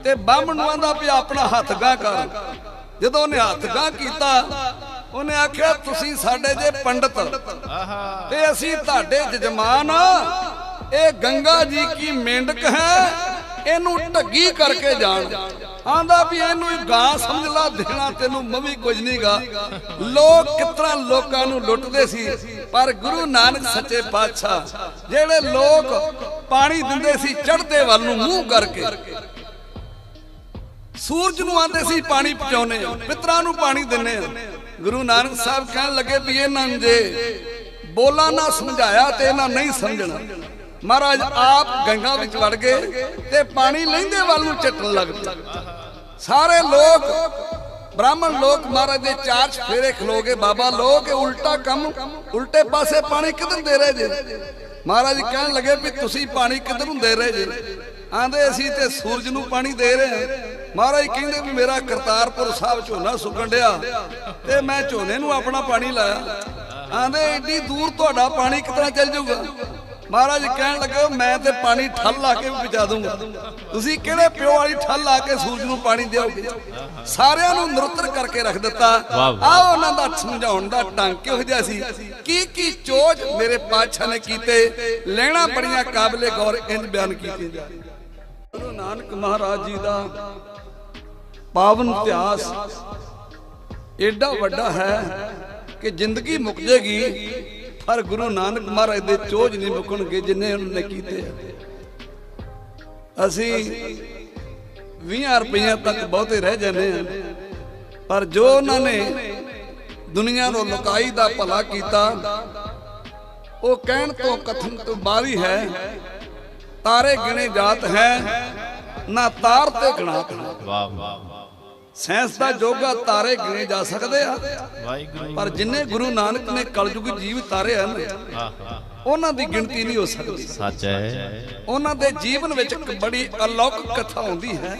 ਤੇ ਬਾਹਮਣ ਨੂੰ ਆਂਦਾ ਵੀ ਆਪਣਾ ਹੱਥ ਗਾਂ ਕਰ। ਜਦੋਂ ਉਹਨੇ ਹੱਥ ਗਾਂ ਕੀਤਾ ਉਹਨੇ ਆਖਿਆ ਤੁਸੀਂ ਸਾਡੇ ਜੇ ਪੰਡਤ ਆਹਾ। ਤੇ ਅਸੀਂ ਤੁਹਾਡੇ ਜਜਮਾਨ ਇਹ ਗੰਗਾ ਜੀ ਕੀ ਮੇਂਡਕ ਹੈ? ਇਹਨੂੰ ਢੱਗੀ ਕਰਕੇ ਜਾਣ। ਆਂਦਾ ਵੀ ਇਹਨੂੰ ਗਾਂ ਸਮਝ ਲਾ ਦੇਣਾ ਤੈਨੂੰ ਮਵੀ ਕੁਝ ਨਹੀਂਗਾ ਲੋਕ ਕਿਤਨਾ ਲੋਕਾਂ ਨੂੰ ਲੁੱਟਦੇ ਸੀ ਪਰ ਗੁਰੂ ਨਾਨਕ ਸੱਚੇ ਪਾਤਸ਼ਾਹ ਜਿਹੜੇ ਲੋਕ ਪਾਣੀ ਦਿੰਦੇ ਸੀ ਚੜ੍ਹਦੇ ਵੱਲ ਨੂੰ ਮੂੰਹ ਕਰਕੇ। ਸੂਰਜ ਨੂੰ ਆਂਦੇ ਸੀ ਪਾਣੀ ਪਹੁੰਚਾਉਨੇ ਪਿਤਰਾਂ ਨੂੰ ਪਾਣੀ ਦਿੰਨੇ ਆ ਗੁਰੂ ਨਾਨਕ ਸਾਹਿਬ ਕਹਿਣ ਲੱਗੇ ਵੀ ਇਹਨਾਂ ਨੂੰ ਜੇ। ਬੋਲਾ ਨਾ ਸਮਝਾਇਆ ਤੇ ਇਹਨਾਂ ਨਹੀਂ ਸਮਝਣਾ। ਮਹਾਰਾਜ, ਆਪ ਗੰਗਾ ਵਿੱਚ ਵੜ ਗਏ ਤੇ ਪਾਣੀ ਲੈਂਦੇ ਵੱਲ ਨੂੰ ਚੱਟਣ ਲੱਗ ਪਏ। ਸਾਰੇ ਲੋਕ, ਬ੍ਰਾਹਮਣ ਲੋਕ ਮਹਾਰਾਜ ਦੇ ਚਾਰ ਫੇਰੇ ਖਲੋਗੇ ਬਾਬਾ ਲੋਕ ਉਲਟਾ ਕੰਮ, ਉਲਟੇ ਪਾਸੇ ਪਾਣੀ ਕਿੱਧਰ ਦੇ ਰਹੇ ਜੇ? ਮਹਾਰਾਜ ਕਹਿਣ ਲੱਗੇ ਵੀ ਤੁਸੀਂ ਪਾਣੀ ਕਿੱਧਰ ਨੂੰ ਦੇ ਰਹੇ ਜੇ? ਆਂਦੇ ਅਸੀਂ ਤੇ ਸੂਰਜ ਨੂੰ ਪਾਣੀ ਦੇ ਰਹੇ ਹਾਂ। ਮਹਾਰਾਜ ਕਹਿੰਦੇ ਵੀ ਮੇਰਾ ਕਰਤਾਰਪੁਰ ਸਾਹਿਬ ਝੋਨਾ ਸੁੱਕਣ ਡਿਆ ਤੇ ਮੈਂ ਝੋਨੇ ਨੂੰ ਆਪਣਾ ਪਾਣੀ ਲਾਇਆ। ਆਂਦੇ ਏਡੀ ਦੂਰ ਤੁਹਾਡਾ ਪਾਣੀ ਕਿਤਨਾ ਚੱਲ ਜਾਊਗਾ? ਮਹਾਰਾਜ ਕਹਿਣ ਲੱਗੇ ਮੈਂ ਤੇ ਪਾਣੀ ਠੱਲ ਲਾ ਕੇ ਪਹੁੰਚਾ ਦੂੰਗਾ ਤੁਸੀਂ ਕਿਹੜੇ ਪਿਓ ਵਾਲੀ ਠੱਲ ਲਾ ਕੇ ਸੂਰਜ ਨੂੰ ਪਾਣੀ ਦਿਓਗੇ? ਸਾਰਿਆਂ ਨੂੰ ਨਿਰੁੱਤਰ ਕਰਕੇ ਰੱਖ ਦਿੱਤਾ। ਆ ਉਹਨਾਂ ਦਾ ਸਮਝਾਉਣ ਦਾ ਢੰਗ ਕਿਹੋ ਜਿਹਾ ਸੀ। ਕੀ ਕੀ ਚੋਜ ਮੇਰੇ ਪਾਤਸ਼ਾਹ ਨੇ ਕੀਤੇ? ਲੈਣਾ ਬੜੀਆਂ ਕਾਬਲੇ ਗੌਰ ਇੰਜ ਬਿਆਨ ਕੀਤੇ। ਜਾ ਗੁਰੂ ਨਾਨਕ ਮਹਾਰਾਜ ਜੀ ਦਾ ਪਾਵਨ ਇਤਿਹਾਸ। ਏਡਾ ਵੱਡਾ ਹੈ ਕਿ ਜ਼ਿੰਦਗੀ ਮੁੱਕ ਜੇਗੀ, ਪਰ ਗੁਰੂ ਨਾਨਕ ਮਹਾਰਾਜ ਦੇ ਚੋਜ ਨਹੀਂ ਮੁੱਕਣਗੇ ਜਿੰਨੇ ਉਹਨਾਂ ਨੇ ਕੀਤੇ ਅਸੀਂ 20 ਰੁਪਈਆ ਤੱਕ ਬਹੁਤੇ ਰਹਿ ਜਾਂਦੇ ਆ ਪਰ ਜੋ ਉਹਨਾਂ ਨੇ ਦੁਨੀਆ ਨੂੰ ਲੁਕਾਈ ਦਾ ਭਲਾ ਕੀਤਾ, ਉਹ ਕਹਿਣ ਤੋਂ ਕਥਨ ਤੋਂ ਬਾਹਰੀ ਹੈ ਤਾਰੇ ਗਿਣੇ ਜਾਤ ਹੈ, ਨਾ ਤਾਰ ਤੇ ਗਣਾਤ ਵਾਹ ਵਾਹ। ਸਾਇੰਸ ਦਾ ਜੋਗਾ ਤਾਰੇ ਗਿਣੇ ਜਾ ਸਕਦੇ ਆ। ਵਾਹਿਗੁਰੂ। ਪਰ ਜਿੰਨੇ ਗੁਰੂ ਨਾਨਕ ਨੇ ਕਲਯੁਗ ਜੀਵ ਤਾਰੇ ਹਨ ਉਹਨਾਂ ਦੀ ਗਿਣਤੀ ਨਹੀਂ ਹੋ ਸਕਦੀ। ਸੱਚ ਹੈ। ਉਹਨਾਂ ਦੇ ਜੀਵਨ ਵਿੱਚ ਇੱਕ ਬੜੀ ਅਲੌਕਿਕ ਕਥਾ ਹੁੰਦੀ ਹੈ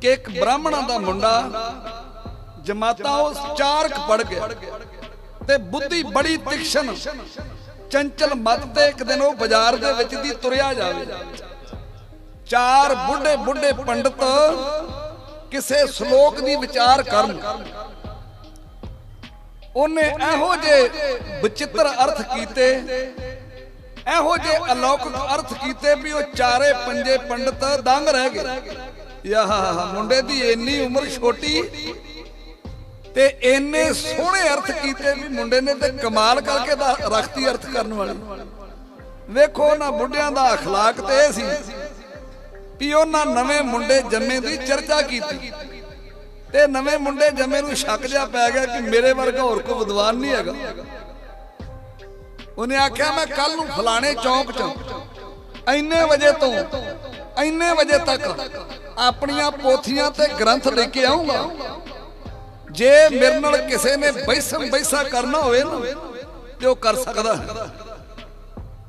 ਕਿ ਇੱਕ ਬ੍ਰਾਹਮਣਾਂ ਦਾ ਮੁੰਡਾ ਜਮਾਤਾਂ ਉਹ ਚਾਰਕ ਪੜ ਗਿਆ ਤੇ ਬੁੱਧੀ ਬੜੀ ਤਿਕਸ਼ਨ ਚੰਚਲ ਮਤ ਤੇ ਇੱਕ ਦਿਨ ਉਹ ਬਾਜ਼ਾਰ ਦੇ ਵਿੱਚ ਦੀ ਤੁਰਿਆ ਜਾਵੇ। ਚਾਰ ਬੁੱਢੇ ਬੁੱਢੇ ਪੰਡਤ ਕਿਸੇ ਸ਼ਲੋਕ ਦੀ ਵਿਚਾਰ ਕਰਨ ਉਹਨੇ ਇਹੋ ਜੇ ਵਿਚਿੱਤਰ ਅਰਥ ਕੀਤੇ ਇਹੋ ਜੇ ਅਲੌਕਿਕ ਅਰਥ ਕੀਤੇ ਵੀ ਉਹ ਚਾਰੇ ਪੰਜੇ ਪੰਡਤ ਦੰਗ ਰਹਿ ਗਏ ਯਾਹ ਮੁੰਡੇ ਦੀ ਇੰਨੀ ਉਮਰ ਛੋਟੀ ਤੇ ਇੰਨੇ ਸੋਹਣੇ ਅਰਥ ਕੀਤੇ ਵੀ ਮੁੰਡੇ ਨੇ ਤੇ ਕਮਾਲ ਕਰਕੇ ਦਾ ਰਖਤੀ ਅਰਥ ਕਰਨ ਵਾਲੇ ਵੇਖੋ ਉਹਨਾਂ ਬੁੱਢਿਆਂ ਦਾ اخلاق ਤੇ ਇਹ ਸੀ ਵੀ ਉਹਨਾਂ ਨਵੇਂ ਮੁੰਡੇ ਜੰਮੇ ਦੀ ਚਰਚਾ ਕੀਤੀ। ਤੇ ਨਵੇਂ ਮੁੰਡੇ ਜੰਮੇ ਨੂੰ ਸ਼ੱਕ ਜਿਹਾ ਪੈ ਗਿਆ ਕਿ ਮੇਰੇ ਵਰਗਾ ਹੋਰ ਕੋਈ ਵਿਦਵਾਨ ਨਹੀਂ ਹੈਗਾ। ਉਹਨੇ ਆਖਿਆ, ਮੈਂ ਕੱਲ ਨੂੰ ਫਲਾਣੇ ਚੌਂਕ 'ਚ ਇੰਨੇ ਵਜੇ ਤੋਂ, ਇੰਨੇ ਵਜੇ ਤੱਕ ਆਪਣੀਆਂ ਪੋਥੀਆਂ ਤੇ ਗ੍ਰੰਥ ਲੈ ਕੇ ਆਉਂਗਾ ਜੇ ਮੇਰੇ ਨਾਲ ਕਿਸੇ ਨੇ ਬੈਸਮ ਬੈਸਾ ਕਰਨਾ ਹੋਵੇ ਨਾ, ਤੇ ਉਹ ਕਰ ਸਕਦਾ ਹੈ।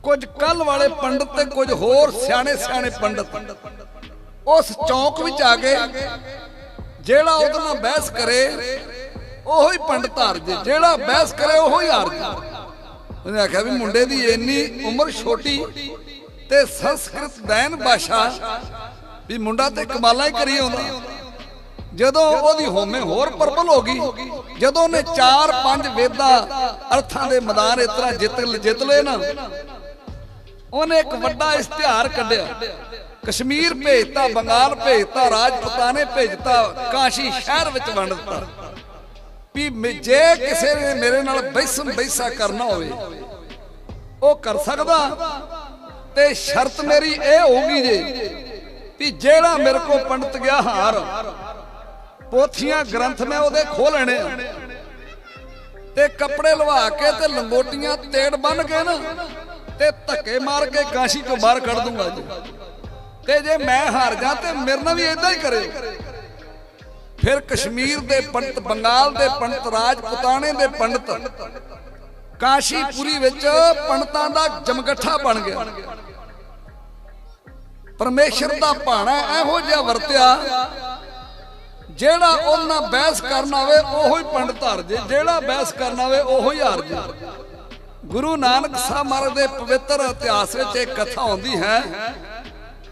ਕੁਝ ਕੱਲ ਵਾਲੇ ਪੰਡਤ ਤੇ ਕੁਝ ਹੋਰ ਸਿਆਣੇ ਸਿਆਣੇ ਪੰਡਤ। ਉਸ ਚੌਂਕ ਵਿੱਚ ਆ ਗਏ ਜਿਹੜਾ ਉਹਦੇ ਨਾਲ ਬਹਿਸ ਕਰੇ, ਉਹੋ ਹੀ ਪੰਡਤ ਹਾਰ ਜੇ ਜਿਹੜਾ ਬਹਿਸ ਕਰੇ, ਉਹੋ ਹੀ ਹਾਰ ਜੇ ਉਹਨੇ ਆਖਿਆ ਵੀ ਮੁੰਡੇ ਦੀ ਇੰਨੀ ਉਮਰ ਛੋਟੀ ਤੇ ਸੰਸਕ੍ਰਿਤ ਦੈਨ ਭਾਸ਼ਾ ਵੀ ਮੁੰਡਾ ਤੇ ਕਮਾਲਾਂ ਹੀ ਕਰੀ ਆਉਂਦਾ। ਜਦੋਂ ਉਹਦੀ ਹੋਮੇ ਹੋਰ ਪਰਬਲ ਹੋ ਗਈ, ਜਦੋਂ ਉਹਨੇ 4-5 ਵੇਦਾਂ ਅਰਥਾਂ ਦੇ ਮੈਦਾਨ ਇਸ ਤਰ੍ਹਾਂ ਜਿੱਤ ਜਿੱਤ ਲਏ ਨਾ ਉਹਨੇ ਇੱਕ ਵੱਡਾ ਇਸ਼ਤਿਹਾਰ ਕੱਢਿਆ। ਕਸ਼ਮੀਰ ਭੇਜਤਾ, ਬੰਗਾਲ ਭੇਜਤਾ, ਰਾਜਪੂਤਾਨੇ ਭੇਜਤਾ, ਕਾਸ਼ੀ ਸ਼ਹਿਰ ਵਿੱਚ ਵੰਡ ਦਿੱਤਾ। ਵੀ ਜੇ ਕਿਸੇ ਨੇ ਮੇਰੇ ਨਾਲ ਬੈਸਮ ਬੈਸਾ ਕਰਨਾ ਹੋਵੇ, ਉਹ ਕਰ ਸਕਦਾ। ਤੇ ਸ਼ਰਤ ਮੇਰੀ ਇਹ ਹੋਊਗੀ ਜੇ ਵੀ ਜਿਹੜਾ ਮੇਰੇ ਕੋ ਪੰਡਤ ਗਿਆ ਹਾਰ, ਪੋਥੀਆਂ ਗ੍ਰੰਥ ਮੈਂ ਉਹਦੇ ਖੋਹ ਲੈਣੇ ਤੇ ਕੱਪੜੇ ਲਵਾ ਕੇ ਤੇ ਲੰਗੋਟੀਆਂ ਤੇੜ ਬੰਨ ਕੇ ਨਾ ਤੇ ਧੱਕੇ ਮਾਰ ਕੇ ਕਾਸ਼ੀ ਤੋਂ ਬਾਹਰ ਕੱਢ ਦੂੰਗਾ ਜੀ। ਤੇ ਜੇ ਮੈਂ ਹਾਰ ਜਾ ਤੇ ਮੇਰੇ ਨਾਲ ਵੀ ਇਦਾਂ ਹੀ ਕਰੇ ਫਿਰ ਕਸ਼ਮੀਰ ਦੇ ਪੰਡਤ, ਬੰਗਾਲ ਦੇ ਪੰਡਤ ਰਾਜਪੂਤਾਨੇ ਦੇ ਪੰਡਤ ਕਾਸ਼ੀਪੁਰੀ ਵਿੱਚ ਪੰਡਤਾਂ ਦਾ ਜਮਗੱਠਾ ਬਣ ਗਿਆ। ਪਰਮੇਸ਼ਰ ਦਾ ਭਾਣਾ ਇਹੋ ਜਿਹਾ ਵਰਤਿਆ, ਜਿਹੜਾ ਉਹਨਾਂ ਬਹਿਸ ਕਰਨਾ ਹੋਵੇ ਉਹੋ ਹੀ ਪੰਡਤ ਹਾਰ ਜੇ, ਜਿਹੜਾ ਬਹਿਸ ਕਰਨਾ ਹੋਵੇ ਉਹੋ ਹੀ ਹਾਰ ਜੇ। ਗੁਰੂ ਨਾਨਕ ਸਾਹਿਬ ਮਹਾਰਾਜ ਦੇ ਪਵਿੱਤਰ ਇਤਿਹਾਸ ਵਿੱਚ ਇੱਕ ਕਥਾ ਆਉਂਦੀ ਹੈ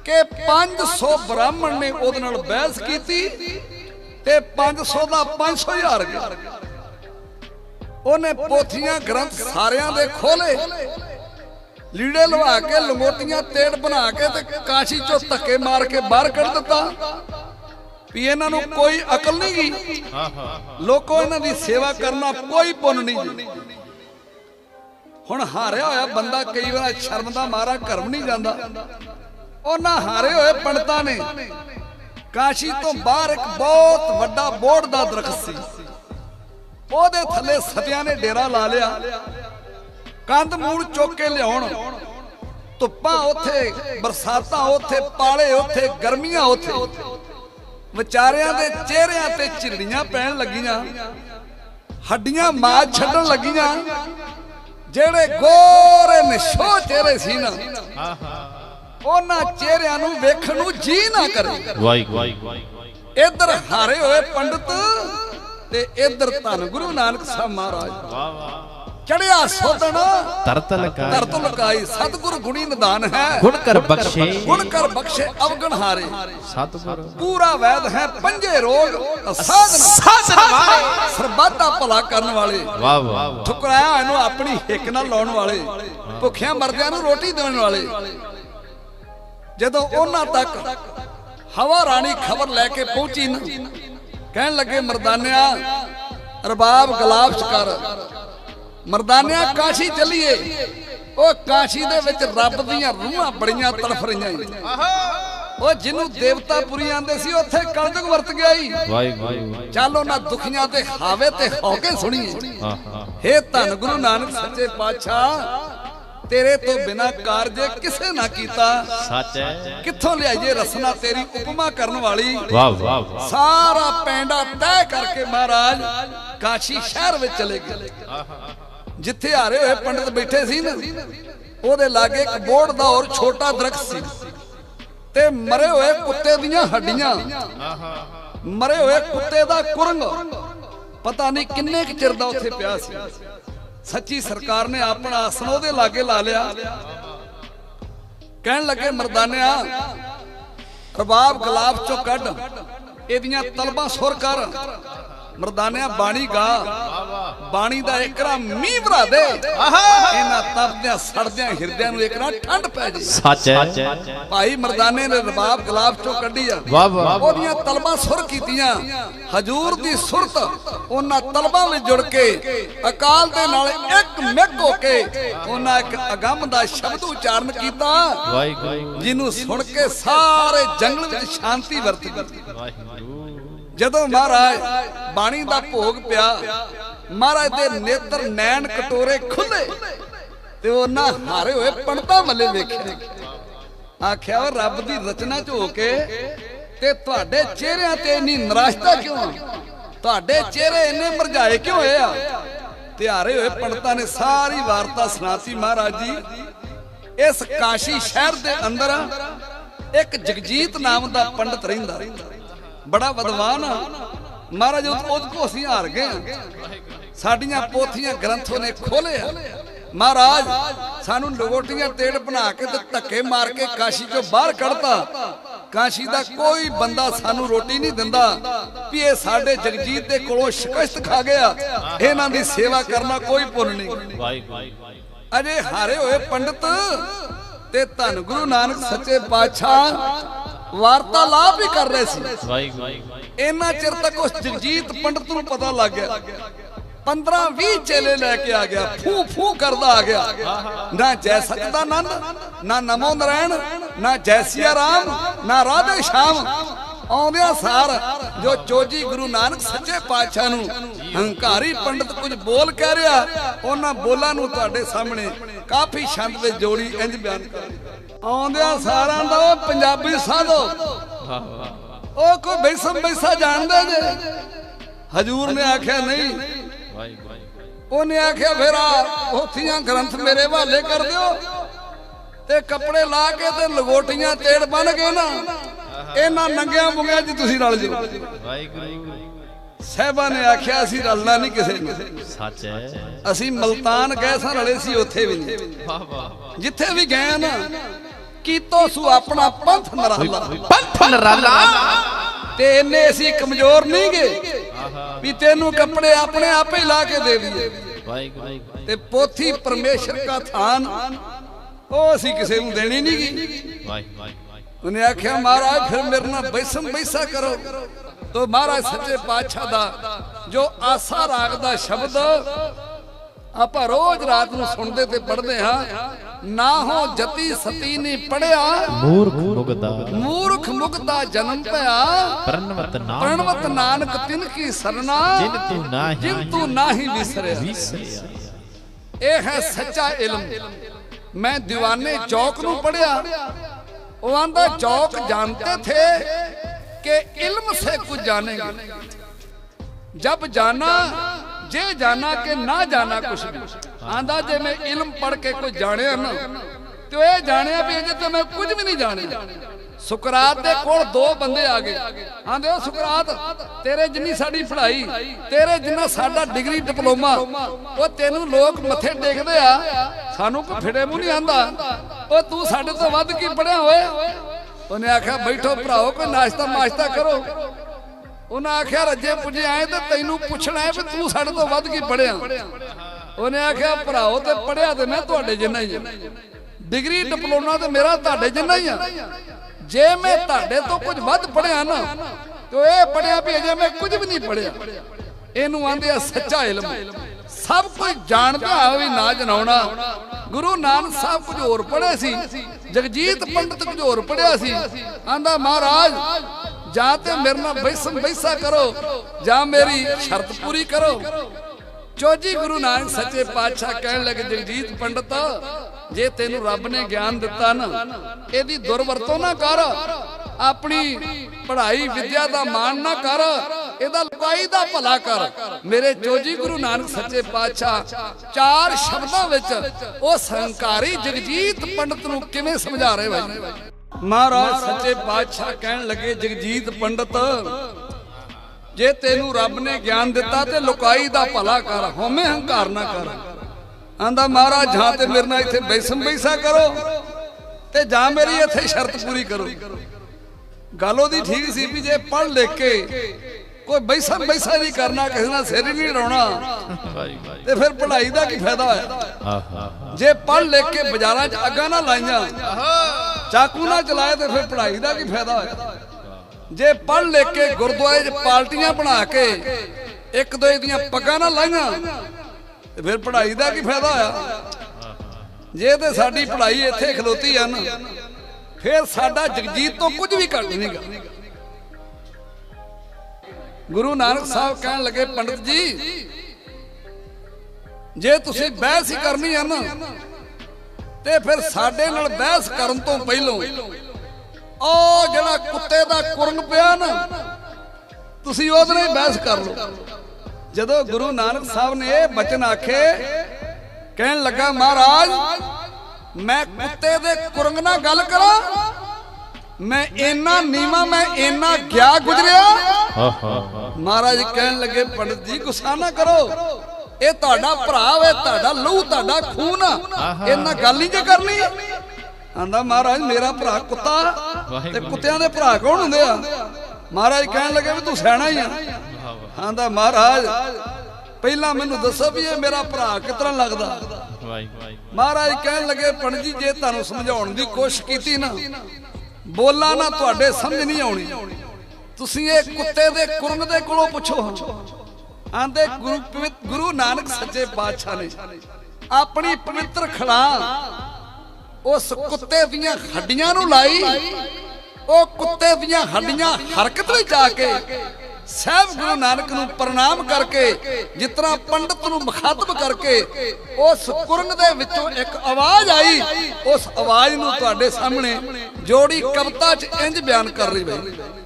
ਕਿ 500 ਬ੍ਰਾਹਮਣ ਨੇ ਉਹਦੇ ਨਾਲ ਬਹਿਸ ਕੀਤੀ ਤੇ 500 ਦਾ 500 ਹੀ ਹਾਰ ਗਿਆ। ਉਹਨੇ ਪੋਥੀਆਂ ਗ੍ਰੰਥ ਸਾਰਿਆਂ ਦੇ ਖੋਲੇ ਲੀੜੇ ਲਵਾ ਕੇ ਲੰਗੋਟੀਆਂ ਤੇੜ ਬਣਾ ਕੇ ਤੇ ਕਾਸ਼ੀ ਚੋਂ ਧੱਕੇ ਮਾਰ ਕੇ ਬਾਹਰ ਕੱਢ ਦਿੱਤਾ। ਵੀ ਇਹਨਾਂ ਨੂੰ ਕੋਈ ਅਕਲ ਨਹੀਂ ਗਈ। ਆਹਾ ਲੋਕੋ ਇਹਨਾਂ ਦੀ ਸੇਵਾ ਕਰਨਾ ਕੋਈ ਪੁੰਨ ਨਹੀਂ। ਹੁਣ ਹਾਰਿਆ ਹੋਇਆ ਬੰਦਾ ਕਈ ਵਾਰ ਸ਼ਰਮ ਦਾ ਮਾਰਾ ਘਰਮ ਨਹੀਂ ਜਾਂਦਾ। ਉਹਨਾਂ ਹਾਰੇ ਹੋਏ ਪੰਡਤਾਂ ਨੇ। ਕਾਸ਼ੀ ਤੋਂ ਬਾਹਰ ਇੱਕ ਬਹੁਤ ਵੱਡਾ ਬੋੜ ਦਾ ਦਰਖਤ ਸੀ। ਉਹਦੇ ਥੱਲੇ ਸਤਿਆਂ ਨੇ ਡੇਰਾ ਲਾ ਲਿਆ। ਕੰਧ ਮੂਲ ਚੁੱਕ ਕੇ ਲਿਆਉਣ। ਧੁੱਪਾਂ ਉੱਥੇ, ਬਰਸਾਤਾਂ ਉੱਥੇ, ਪਾਲੇ ਉੱਥੇ, ਗਰਮੀਆਂ ਉੱਥੇ। ਵਿਚਾਰਿਆਂ ਦੇ ਚਿਹਰਿਆਂ ਤੇ ਚਿਰੜੀਆਂ ਪੈਣ ਲੱਗੀਆਂ। ਹੱਡੀਆਂ ਮਾਜ ਛੱਡਣ ਲੱਗੀਆਂ। ਜਿਹੜੇ ਗੋਰੇ ਨਿਸ਼ੋ ਚਿਹਰੇ ਸੀ ਨਾ। ਉਹਨਾਂ ਚਿਹਰਿਆਂ ਨੂੰ ਵੇਖਣ ਨੂੰ ਜੀ ਨਾ ਕਰੇ। ਵਾਹਿਗੁਰੂ ਇੱਧਰ ਹਾਰੇ ਹੋਏ ਪੰਡਤ ਤੇ ਇਧਰ ਧੰਨ ਗੁਰੂ ਨਾਨਕ ਸਾਹਿਬ ਮਹਾਰਾਜ। ਵਾਹ ਵਾਹ ਚੜਿਆ ਸੋਦਣ ਤਰਤ ਲਗਾ ਧਰਤ ਲਕਾਈ ਸਤਿਗੁਰ ਗੁਣੀ ਨਿਦਾਨ ਹੈ। ਗੁਣ ਕਰ ਬਖਸ਼ੇ। ਗੁਣ ਕਰ ਬਖਸ਼ੇ ਅਵਗਣ ਹਾਰੇ। ਸਤਿਗੁਰ। ਪੂਰਾ ਵੈਦ ਹੈ ਪੰਜੇ ਰੋਗ। ਸਾਧਨ। ਸਾਧਨ ਵਾਲੇ। ਸਰਬੱਤ ਭਲਾ ਕਰਨ ਵਾਲੇ। ਵਾਹ ਵਾਹ ਠੁਕਰਾਇਆ ਇਹਨੂੰ ਆਪਣੀ ਹਿੱਕ ਨਾਲ ਲਾਉਣ ਵਾਲੇ। ਭੁੱਖਿਆਂ ਮਰਦਿਆਂ ਨੂੰ ਰੋਟੀ ਦੇਣ ਵਾਲੇ। ਜਦੋਂ ਉਹਨਾਂ ਤੱਕ ਹਵਾ ਰਾਣੀ ਖਬਰ ਲੈ ਕੇ ਪਹੁੰਚੀ ਨਾ ਕਹਿਣ ਲੱਗੇ ਮਰਦਾਨਿਆ ਰਬਾਬ ਗਲਾਬਸ ਕਰ। ਮਰਦਾਨਿਆ ਕਾਸ਼ੀ ਚੱਲੀਏ। ਉਹ ਕਾਸ਼ੀ ਦੇ ਵਿੱਚ ਰੱਬ ਦੀਆਂ ਰੂਹਾਂ ਬੜੀਆਂ ਤੜਫ ਰਹੀਆਂ ਈ। ਉਹ ਜਿਹਨੂੰ ਦੇਵਤਾਪੁਰੀ ਆਂਦੇ ਸੀ ਉੱਥੇ ਕਲਯੁਗ ਵਰਤ ਗਿਆ ਈ ਵਾਹਿਗੁਰੂ ਚੱਲ ਉਹਨਾਂ ਦੁਖੀਆਂ ਤੇ ਹਾਵੇ ਤੇ ਹੋ ਕੇ ਸੁਣੀਏ। ਆਹਾ ਹੇ। ਧੰਨ ਗੁਰੂ ਨਾਨਕ ਸੱਚੇ ਪਾਤਸ਼ਾਹ ਤੇਰੇ ਤੋਂ ਬਿਨਾ ਕਾਰਜ ਕਿਸੇ ਨਾ ਕੀਤਾ। ਸੱਚ ਹੈ। ਕਿੱਥੋਂ ਲਿਆਈਏ ਰਸਨਾ ਤੇਰੀ ਉਪਮਾ ਕਰਨ ਵਾਲੀ? ਵਾਹ ਵਾਹ ਸਾਰਾ ਪੈਂਡਾ ਤੈਅ ਕਰਕੇ ਮਹਾਰਾਜ ਕਾਸ਼ੀ ਸ਼ਹਿਰ ਵਿੱਚ ਚਲੇ ਗਏ। ਜਿੱਥੇ ਹਾਰੇ ਹੋਏ ਪੰਡਤ ਬੈਠੇ ਸੀ ਨਾ, ਉਹਦੇ ਲਾਗੇ ਇੱਕ ਬੋੜ ਦਾ ਹੋਰ ਛੋਟਾ ਦਰਖਤ ਸੀ। ਤੇ ਮਰੇ ਹੋਏ ਕੁੱਤੇ ਦੀਆਂ ਹੱਡੀਆਂ, ਮਰੇ ਹੋਏ ਕੁੱਤੇ ਦਾ ਕੁਰੰਗ, ਪਤਾ ਨਹੀਂ ਕਿੰਨੇ ਕੁ ਚਿਰ ਦਾ ਉੱਥੇ ਪਿਆ ਸੀ। ਸੱਚੀ ਸਰਕਾਰ ਨੇ ਆਪਣਾ ਆਸਣ ਉਹਦੇ ਲਾਗੇ ਲਾ ਲਿਆ। ਕਹਿਣ ਲੱਗੇ, ਮਰਦਾਨਿਆ ਰਬਾਬ ਗਲਾਬ ਚੋਂ ਕੱਢ, ਇਹਦੀਆਂ ਤਲਬਾਂ ਸੁਰ ਕਰ। ਮਰਦਾਨਿਆ ਬਾਣੀ ਗਾ। ਬਾਣੀ ਦਾ ਇਕਰਾ ਮੀਂਹ ਭਰਾ ਦੇ। ਇਹਨਾਂ ਤਪਦਿਆਂ ਸੜਦਿਆਂ ਹਿਰਦਿਆਂ ਨੂੰ ਇਕਰਾ ਠੰਡ ਪੈ ਜੇ ਸੱਚ ਹੈ। ਭਾਈ ਮਰਦਾਨੇ ਨੇ ਰਬਾਬ ਗਲਾਬ ਚੋਂ ਕੱਢੀ ਆ। ਉਹਦੀਆਂ ਤਲਬਾਂ ਸੁਰ ਕੀਤੀਆਂ। ਹਜੂਰ ਦੀ ਸੁਰਤ ਉਹਨਾਂ ਤਲਬਾਂ ਵਿੱਚ ਜੁੜ ਕੇ ਅਕਾਲ ਦੇ ਨਾਲ ਇੱਕ ਮਿੱਕ ਹੋ ਕੇ ਉਹਨਾਂ ਇੱਕ ਅਗੰਮ ਦਾ ਸ਼ਬਦ ਉਚਾਰਨ ਕੀਤਾ। ਵਾਹਿਗੁਰੂ। ਜਿਹਨੂੰ ਸੁਣ ਕੇ ਸਾਰੇ ਜੰਗਲ ਵਿੱਚ ਸ਼ਾਂਤੀ ਵਰਤ। ਗਈ ਵਾਹਿਗੁਰੂ। ਜਦੋਂ ਮਹਾਰਾਜ ਬਾਣੀ ਦਾ ਭੋਗ ਪਿਆ। ਮਹਾਰਾਜ ਦੇ ਨੇਤਰ ਨੈਣ ਕਟੋਰੇ ਖੁੱਲੇ। ਤੇ ਉਹਨਾਂ ਹਾਰੇ ਹੋਏ ਪੰਡਤਾਂ ਵੱਲੇ ਵੇਖਿਆ ਆਖਿਆ ਉਹ ਰੱਬ ਦੀ ਰਚਨਾ ਚ ਹੋ ਕੇ ਤੇ ਤੁਹਾਡੇ ਚਿਹਰਿਆਂ ਤੇ ਇੰਨੀ ਨਿਰਾਸ਼ਤਾ ਕਿਉਂ ਤੁਹਾਡੇ ਚਿਹਰੇ ਇੰਨੇ ਮਰਝਾਏ ਕਿਉਂ ਹੋਏ ਆ? ਤੇ ਹਾਰੇ ਹੋਏ ਪੰਡਤਾਂ ਨੇ ਸਾਰੀ ਵਾਰਤਾ ਸੁਣਾਤੀ ਮਹਾਰਾਜ ਜੀ। ਇਸ ਕਾਸ਼ੀ ਸ਼ਹਿਰ ਦੇ ਅੰਦਰ ਇੱਕ ਜਗਜੀਤ ਨਾਮ ਦਾ ਪੰਡਤ ਰਹਿੰਦਾ। ਬੜਾ ਵਿਦਵਾਨ ਆ। ਮਹਾਰਾਜ, ਉਹ ਉਹਦੇ ਹਾਰ ਗਏ ਸਾਡੀਆਂ ਪੋਥੀਆਂ ਗ੍ਰੰਥੋਂ ਨੇ ਖੋਲੇ ਮਹਾਰਾਜ, ਸਾਨੂੰ ਲਗੋਟੀਆਂ ਤੇੜ ਬਣਾ ਕੇ ਤੇ ਧੱਕੇ ਮਾਰ ਕੇ ਕਾਸ਼ੀ ਚੋਂ ਬਾਹਰ ਕੱਢਤਾ। ਕਾਸ਼ੀ ਦਾ ਕੋਈ ਬੰਦਾ ਸਾਨੂੰ ਰੋਟੀ ਨਹੀਂ ਦਿੰਦਾ ਵੀ ਇਹ ਸਾਡੇ ਜਗਜੀਤ ਦੇ ਕੋਲੋਂ ਸ਼ਿਕਸਤ ਖਾ ਗਿਆ। ਇਹਨਾਂ ਦੀ ਸੇਵਾ ਕਰਨਾ ਕੋਈ ਪੁੰਨ ਨਹੀਂ। ਅਜੇ ਹਾਰੇ ਹੋਏ ਪੰਡਤ ਤੇ ਧੰਨ ਗੁਰੂ ਨਾਨਕ ਸੱਚੇ ਪਾਤਸ਼ਾਹ ਵਾਰਤਾਲਾਪ ਵੀ ਕਰ ਰਹੇ ਸੀ। ਵਾਹਿਗੁਰੂ ਇੰਨਾ ਚਿਰ ਤੱਕ ਉਸ ਜਗਜੀਤ ਪੰਡਤ ਨੂੰ ਪਤਾ ਲੱਗ ਗਿਆ। 15 20 ਚੇਲੇ ਲੈ ਕੇ ਆ ਗਿਆ। ਫੂ ਫੂ ਕਰਦਾ ਆ ਗਿਆ। ਨਾ ਜੈ ਸਚਦਾ ਨੰਦ ਨਾ ਨਮੋ ਨਰਾਇਣ ਨਾ ਜੈ ਸਿਆ ਰਾਮ ਨਾ ਰਾਧੇ ਸ਼ਾਮ। ਆਉਂਦਿਆਂ ਸਾਰ ਜੋ ਚੋਜੀ ਗੁਰੂ ਨਾਨਕ ਸੱਚੇ ਪਾਤਸ਼ਾਹ ਨੂੰ ਹੰਕਾਰੀ ਪੰਡਤ ਕੁਝ ਬੋਲ ਕਹਿ ਰਿਹਾ ਉਹਨਾਂ ਬੋਲਾਂ ਨੂੰ ਤੁਹਾਡੇ ਸਾਹਮਣੇ ਕਾਫੀ ਛੰਦ ਵਿੱਚ ਜੋੜੀ ਇੰਜ ਬਿਆਨ ਕਰ। ਆਉਂਦਿਆਂ ਸਾਰਾਂ ਦਾ ਉਹ ਪੰਜਾਬੀ ਸਾਧੋ। ਵਾਹ ਵਾਹ। ਉਹ ਕੋਈ ਬੈਸਮ ਬੈਸਾ ਜਾਣਦੇ ਜੇ। ਹਜੂਰ ਨੇ ਆਖਿਆ ਨਹੀਂ। ਉਹਨੇ ਆਖਿਆ ਫਿਰ ਆ ਹੋਥੀਆਂ ਗ੍ਰੰਥ ਮੇਰੇ ਹਵਾਲੇ ਕਰ ਦਿਓ। ਤੇ ਕੱਪੜੇ ਲਾ ਕੇ ਤੇ ਲਗੋਟੀਆਂ ਤੇੜ ਬਨ ਕੇ ਨਾ ਇਹਨਾਂ ਨੰਗਿਆਂ ਮੁੰਗਿਆਂ 'ਚ ਤੁਸੀਂ ਰਲ ਜਾਓ। ਵਾਹਿਗੁਰੂ ਸਹਿਬਾਂ ਨੇ ਆਖਿਆ ਅਸੀਂ ਰਲਣਾ ਨਹੀਂ ਕਿਸੇ ਨੂੰ। ਸੱਚ ਹੈ। ਅਸੀਂ ਮਲਤਾਨ ਗਏ ਸਾਂ ਰਲੇ ਸੀ ਉੱਥੇ ਵੀ ਨਹੀਂ। ਵਾਹ ਵਾਹ ਜਿੱਥੇ ਵੀ ਗਏ ਨਾ ਕੀਤੋ ਸੂ ਆਪਣਾ ਪੰਥ ਨਰਾਲਾ। ਪੰਥ ਨਰਾਲਾ? ਤੇ ਇੰਨੇ ਅਸੀਂ ਕਮਜ਼ੋਰ ਨਹੀਂ ਗਏ ਆਹਾ ਵੀ ਤੈਨੂੰ ਕੱਪੜੇ ਆਪਣੇ ਆਪੇ ਹੀ ਲਾ ਕੇ ਦੇ ਦਈਏ। ਤੇ ਪੋਥੀ ਪਰਮੇਸ਼ਰ ਦਾ ਥਾਨ ਉਹ ਅਸੀਂ ਕਿਸੇ ਨੂੰ ਦੇਣੀ ਨਹੀਂ ਗੀ ਵਾਹਿਗੁਰੂ ਉਹਨੇ ਆਖਿਆ ਮਹਾਰਾਜ ਫਿਰ ਮੇਰੇ ਨਾਲ ਬੈਸਮ ਬੈਸਾ ਕਰੋ। ਤੋ ਮਹਾਰਾਜ ਸੱਚੇ ਪਾਤਸ਼ਾਹ ਦਾ ਜੋ ਆਸਾ ਰਾਗ ਦਾ ਸ਼ਬਦ ਆਪਾਂ ਰੋਜ਼ ਰਾਤ ਨੂੰ ਸੁਣਦੇ ਤੇ ਪੜ੍ਹਦੇ ਹਾਂ। ਨਾ ਹੋ ਜਤੀ ਸਤੀ ਨੇ ਪੜਿਆ ਮੂਰਖ ਮੁਗਦਾ। ਮੂਰਖ ਮੁਗਦਾ ਜਨਮ ਭਇਆ। ਪ੍ਰਣਵਤ ਨਾਨਕ। ਪ੍ਰਣਵਤ ਨਾਨਕ ਤਿਨ ਕੀ ਸਰਨਾ। ਜਿਨ ਤੂੰ ਨਾਹੀ। ਜਿਨ ਤੂੰ ਨਾਹੀ ਵਿਸਰਿਆ। ਇਹ ਹੈ ਸੱਚਾ ਇਲਮ। ਮੈਂ دیਵਾਨੇ ਚੌਕ ਨੂੰ ਪੜਿਆ ਉਹ ਆਂਦਾ ਚੌਕ ਜਾਣਤੇ ਥੇ ਕਿ ਇਲਮ ਸੇ ਕੁਝ ਜਾਣेंगे ਜਬ ਜਾਣਾ ਜੇ ਜਾਣਾ ਕਿ ਨਾ ਜਾਣਾ ਕੁਛ ਵੀ। ਆਂਦਾ ਜੇ ਮੈਂ ਇਲਮ ਪੜ ਕੇ ਕੋਈ ਜਾਣਿਆ ਨਾ, ਤੇ ਇਹ ਜਾਣਿਆ ਵੀ ਅਜੇ ਤਾਂ ਮੈਂ ਕੁਝ ਵੀ ਨਹੀਂ ਜਾਣਿਆ। ਸੁਕਰਾਤ ਦੇ ਕੋਲ ਦੋ ਬੰਦੇ ਆ ਗਏ। ਆਂਦੇ, ਉਹ ਸੁਕਰਾਤ, ਤੇਰੇ ਜਿੰਨੀ ਸਾਡੀ ਪੜ੍ਹਾਈ, ਤੇਰੇ ਜਿੰਨਾ ਸਾਡਾ ਡਿਗਰੀ, ਡਿਪਲੋਮਾ, ਉਹ ਤੈਨੂੰ ਲੋਕ ਮੱਥੇ ਟੇਕਦੇ ਆ। ਸਾਨੂੰ ਕੋਈ ਫਿੜੇ ਮੂੰਹ ਨਹੀਂ ਆਂਦਾ। ਉਹ ਤੂੰ ਸਾਡੇ ਤੋਂ ਵੱਧ ਕੀ ਪੜਿਆ ਹੋਇਆ? ਉਹਨੇ ਆਖਿਆ, ਬੈਠੋ ਭਰਾਓ ਕੋਈ ਨਾਸ਼ਤਾ ਮਾਸ਼ਤਾ ਕਰੋ। ਉਹਨਾਂ ਆਖਿਆ, ਰੱਜੇ ਪੁੱਜੇ ਆਏ ਤੇ ਤੈਨੂੰ ਪੁੱਛਣਾ ਹੈ ਵੀ ਤੂੰ ਸਾਡੇ ਤੋਂ ਵੱਧ ਕੀ ਪੜਿਆ ਉਹਨੇ ਆਖਿਆ, ਭਰਾਓ ਤੇ ਪੜਿਆ ਤੇ ਮੈਂ ਤੁਹਾਡੇ ਜਿੰਨਾ ਹੀ ਆ। ਡਿਗਰੀ, ਡਿਪਲੋਮਾ ਤੇ ਮੇਰਾ ਤੁਹਾਡੇ ਜਿੰਨਾ ਹੀ ਆ। ਜੇ ਮੈਂ ਤੁਹਾਡੇ ਤੋਂ ਕੁਝ ਵੱਧ ਪੜਿਆ ਨਾ, ਤੇ ਇਹ ਪੜਿਆ ਵੀ ਅਜੇ ਮੈਂ ਕੁਝ ਵੀ ਨਹੀਂ ਪੜਿਆ ਇਹਨੂੰ ਆਂਦੇ ਆ ਸੱਚਾ ਇਲਮ। ਸਭ ਕੁਝ ਜਾਣਦਾ ਵੀ ਨਾ ਜਨਾਉਣਾ। ਗੁਰੂ ਨਾਨਕ ਸਾਹਿਬ ਕੁਝ ਹੋਰ ਪੜਿਆ ਸੀ, ਜਗਜੀਤ ਪੰਡਤ ਕੁਝ ਹੋਰ ਪੜਿਆ ਸੀ। ਆਂਦਾ, ਮਹਾਰਾਜ ਜਾਂ ਤੇ ਮੇਰੇ ਨਾਲ ਬੈਸਮ ਬੈਸਾ ਕਰੋ, ਜਾਂ ਮੇਰੀ ਸ਼ਰਤ ਪੂਰੀ ਕਰੋ। ਚੋਜੀ ਗੁਰੂ ਨਾਨਕ ਸੱਚੇ ਪਾਤਸ਼ਾਹ ਕਹਿਣ ਲੱਗੇ ਜਗਜੀਤ ਪੰਡਤ, ਜੇ ਤੈਨੂੰ ਰੱਬ ਨੇ ਗਿਆਨ ਦਿੱਤਾ ਨਾ, ਇਹਦੀ ਦੁਰਵਰਤੋਂ ਨਾ ਕਰ, ਆਪਣੀ ਪੜ੍ਹਾਈ ਵਿਦਿਆ ਦਾ ਮਾਣ ਨਾ ਕਰ, ਇਹਦਾ ਲੁਕਾਈ ਦਾ ਭਲਾ ਕਰ। ਮੇਰੇ ਚੋਜੀ ਗੁਰੂ ਨਾਨਕ ਸੱਚੇ ਪਾਤਸ਼ਾਹ ਚਾਰ ਸ਼ਬਦਾਂ ਵਿੱਚ ਉਹ ਸੰਕਾਰੀ ਜਗਜੀਤ ਪੰਡਤ ਨੂੰ ਕਿਵੇਂ ਸਮਝਾ ਰਹੇ ਭਾਈ ਮਹਾਰਾਜ, ਸੱਚੇ ਪਾਤਸ਼ਾਹ ਕਹਿਣ ਲੱਗੇ, ਜਗਜੀਤ ਪੰਡਤ, ਜੇ ਤੈਨੂੰ ਰੱਬ ਨੇ ਗਿਆਨ ਦਿੱਤਾ ਤੇ ਲੁਕਾਈ ਦਾ ਭਲਾ ਕਰ, ਹਉਮੈ ਹੰਕਾਰ ਨਾ ਕਰ। ਆਂਦਾ, ਮਹਾਰਾਜ, ਜਾਂ ਤੇ ਮੇਰੇ ਨਾਲ ਇੱਥੇ ਬੈਸਮ ਬੈਸਾ ਕਰੋ ਤੇ ਜਾਂ ਮੇਰੀ ਇੱਥੇ ਸ਼ਰਤ ਪੂਰੀ ਕਰੋ। ਗੱਲ ਉਹਦੀ ਠੀਕ ਸੀ ਵੀ ਜੇ ਪੜ੍ਹ ਲਿਖ ਕੇ ਕੋਈ ਬੈਸਮ ਬੈਸਾ ਨਹੀਂ ਕਰਨਾ, ਕਿਸੇ ਨਾਲ ਸਿਰ ਹੀ ਨਹੀਂ ਲਾਉਣਾ। ਤੇ ਫਿਰ ਪੜ੍ਹਾਈ ਦਾ ਕੀ ਫਾਇਦਾ ਹੋਇਆ ਜੇ ਪੜ੍ਹ ਲਿਖ ਕੇ ਬਾਜ਼ਾਰਾਂ 'ਚ ਅੱਗਾਂ ਨਾ ਲਾਈਆਂ, ਚਾਕੂ ਨਾ ਚਲਾਏ ਤੇ ਫਿਰ ਪੜ੍ਹਾਈ ਦਾ ਕੀ ਫਾਇਦਾ ਹੋਇਆ ਜੇ ਪੜ੍ਹ ਲਿਖ ਕੇ ਗੁਰਦੁਆਰੇ 'ਚ ਪਾਰਟੀਆਂ ਬਣਾ ਕੇ ਇੱਕ ਦੋ ਦੀਆਂ ਪੱਗਾਂ ਨਾ ਲਾਈਆਂ, ਤੇ ਫਿਰ ਪੜ੍ਹਾਈ ਦਾ ਕੀ ਫਾਇਦਾ ਹੋਇਆ ਜੇ ਤੇ ਸਾਡੀ ਪੜ੍ਹਾਈ ਇੱਥੇ ਖਲੋਤੀ ਆ ਨਾ ਫਿਰ ਸਾਡਾ ਜਗਜੀਤ ਤੋਂ ਕੁਝ ਵੀ ਘੱਟ ਨਹੀਂਗਾ ਗੁਰੂ ਨਾਨਕ ਸਾਹਿਬ ਕਹਿਣ ਲੱਗੇ ਪੰਡਤ ਜੀ ਜੇ ਤੁਸੀਂ ਬਹਿਸ ਹੀ ਕਰਨੀ ਆ ਨਾ ਤੇ ਫਿਰ ਸਾਡੇ ਨਾਲ ਬਹਿਸ ਕਰਨ ਤੋਂ ਪਹਿਲਾਂ ਉਹ ਜਿਹੜਾ ਕੁੱਤੇ ਦਾ ਕੁਰੰਗ ਪਿਆ ਨਾ ਤੁਸੀਂ ਉਹਦੇ ਨਾਲ ਹੀ ਬਹਿਸ ਕਰ ਲਓ। ਜਦੋਂ ਗੁਰੂ ਨਾਨਕ ਸਾਹਿਬ ਨੇ ਇਹ ਬਚਨ ਆਖੇ ਕਹਿਣ ਲੱਗਾ ਮਹਾਰਾਜ ਮੈਂ ਕੁੱਤੇ ਦੇ ਕੁਰੰਗ ਨਾਲ ਗੱਲ ਕਰਾਂ? ਮੈਂ ਇੰਨਾ ਨੀਵਾ ਮੈਂ ਇੰਨਾ ਗਿਆ ਗੁਜਰਿਆ। ਆਹਾ ਮਹਾਰਾਜ ਕਹਿਣ ਲੱਗੇ ਪੰਡਤ ਜੀ ਗੁੱਸਾ ਨਾ ਕਰੋ। ਇਹ ਤੁਹਾਡਾ ਭਰਾ ਵੇ ਤੁਹਾਡਾ ਲਹੂ ਤੁਹਾਡਾ ਖੂਨ ਆ। ਇਹਨਾਂ ਗੱਲ ਨਹੀਂ ਜੇ ਕਰਨੀ ਆਂਦਾ ਮਹਾਰਾਜ ਮੇਰਾ ਭਰਾ ਕੁੱਤਾ ਤੇ। ਕੁੱਤਿਆਂ ਦੇ ਭਰਾ ਕੌਣ ਹੁੰਦੇ ਆ? ਮਹਾਰਾਜ ਕਹਿਣ ਲੱਗੇ ਵੀ ਤੂੰ ਸਿਆਣਾ ਹੀ ਆ। ਆਂਦਾ ਮਹਾਰਾਜ ਪਹਿਲਾਂ ਮੈਨੂੰ ਦੱਸੋ ਵੀ ਇਹ ਮੇਰਾ ਭਰਾ ਕਿਤਨਾ ਲੱਗਦਾ? ਮਹਾਰਾਜ ਕਹਿਣ ਲੱਗੇ ਪੰਡਤ ਜੀ ਜੇ ਤੁਹਾਨੂੰ ਸਮਝਾਉਣ ਦੀ ਕੋਸ਼ਿਸ਼ ਕੀਤੀ ਨਾ ਬੋਲਾਂ ਨਾ ਤੁਹਾਡੇ ਸਮਝ ਨਹੀਂ ਆਉਣੀ। ਤੁਸੀਂ ਇਹ ਕੁੱਤੇ ਦੇ ਕੁਰੰਗ ਦੇ ਕੋਲੋਂ ਪੁੱਛੋ। ਆਂਦੇ ਗੁਰੂ ਗੁਰੂ ਨਾਨਕ ਸੱਚੇ ਪਾਤਸ਼ਾਹ ਨੇ, ਆਪਣੀ ਪਵਿੱਤਰ ਖੜਾ ਉਸ ਕੁੱਤੇ ਦੀਆਂ ਹੱਡੀਆਂ ਨੂੰ ਲਾਈ, ਉਹ ਕੁੱਤੇ ਦੀਆਂ ਹੱਡੀਆਂ ਹਰਕਤ ਵਿੱਚ ਆ ਕੇ ਸਹਿਬ ਗੁਰੂ ਨਾਨਕ ਨੂੰ ਪ੍ਰਣਾਮ ਕਰਕੇ, ਜਿਸ ਤਰ੍ਹਾਂ ਪੰਡਤ ਨੂੰ ਮੁਖਾਤਬ ਕਰਕੇ, ਉਸ ਕੁਰੰਗ ਦੇ ਵਿੱਚੋਂ ਇੱਕ ਆਵਾਜ਼ ਆਈ। ਉਸ ਆਵਾਜ਼ ਨੂੰ ਤੁਹਾਡੇ ਸਾਹਮਣੇ ਜੋੜੀ ਕਵਿਤਾ 'ਚ ਇੰਜ ਬਿਆਨ ਕਰ ਰਹੀ ਬਈ।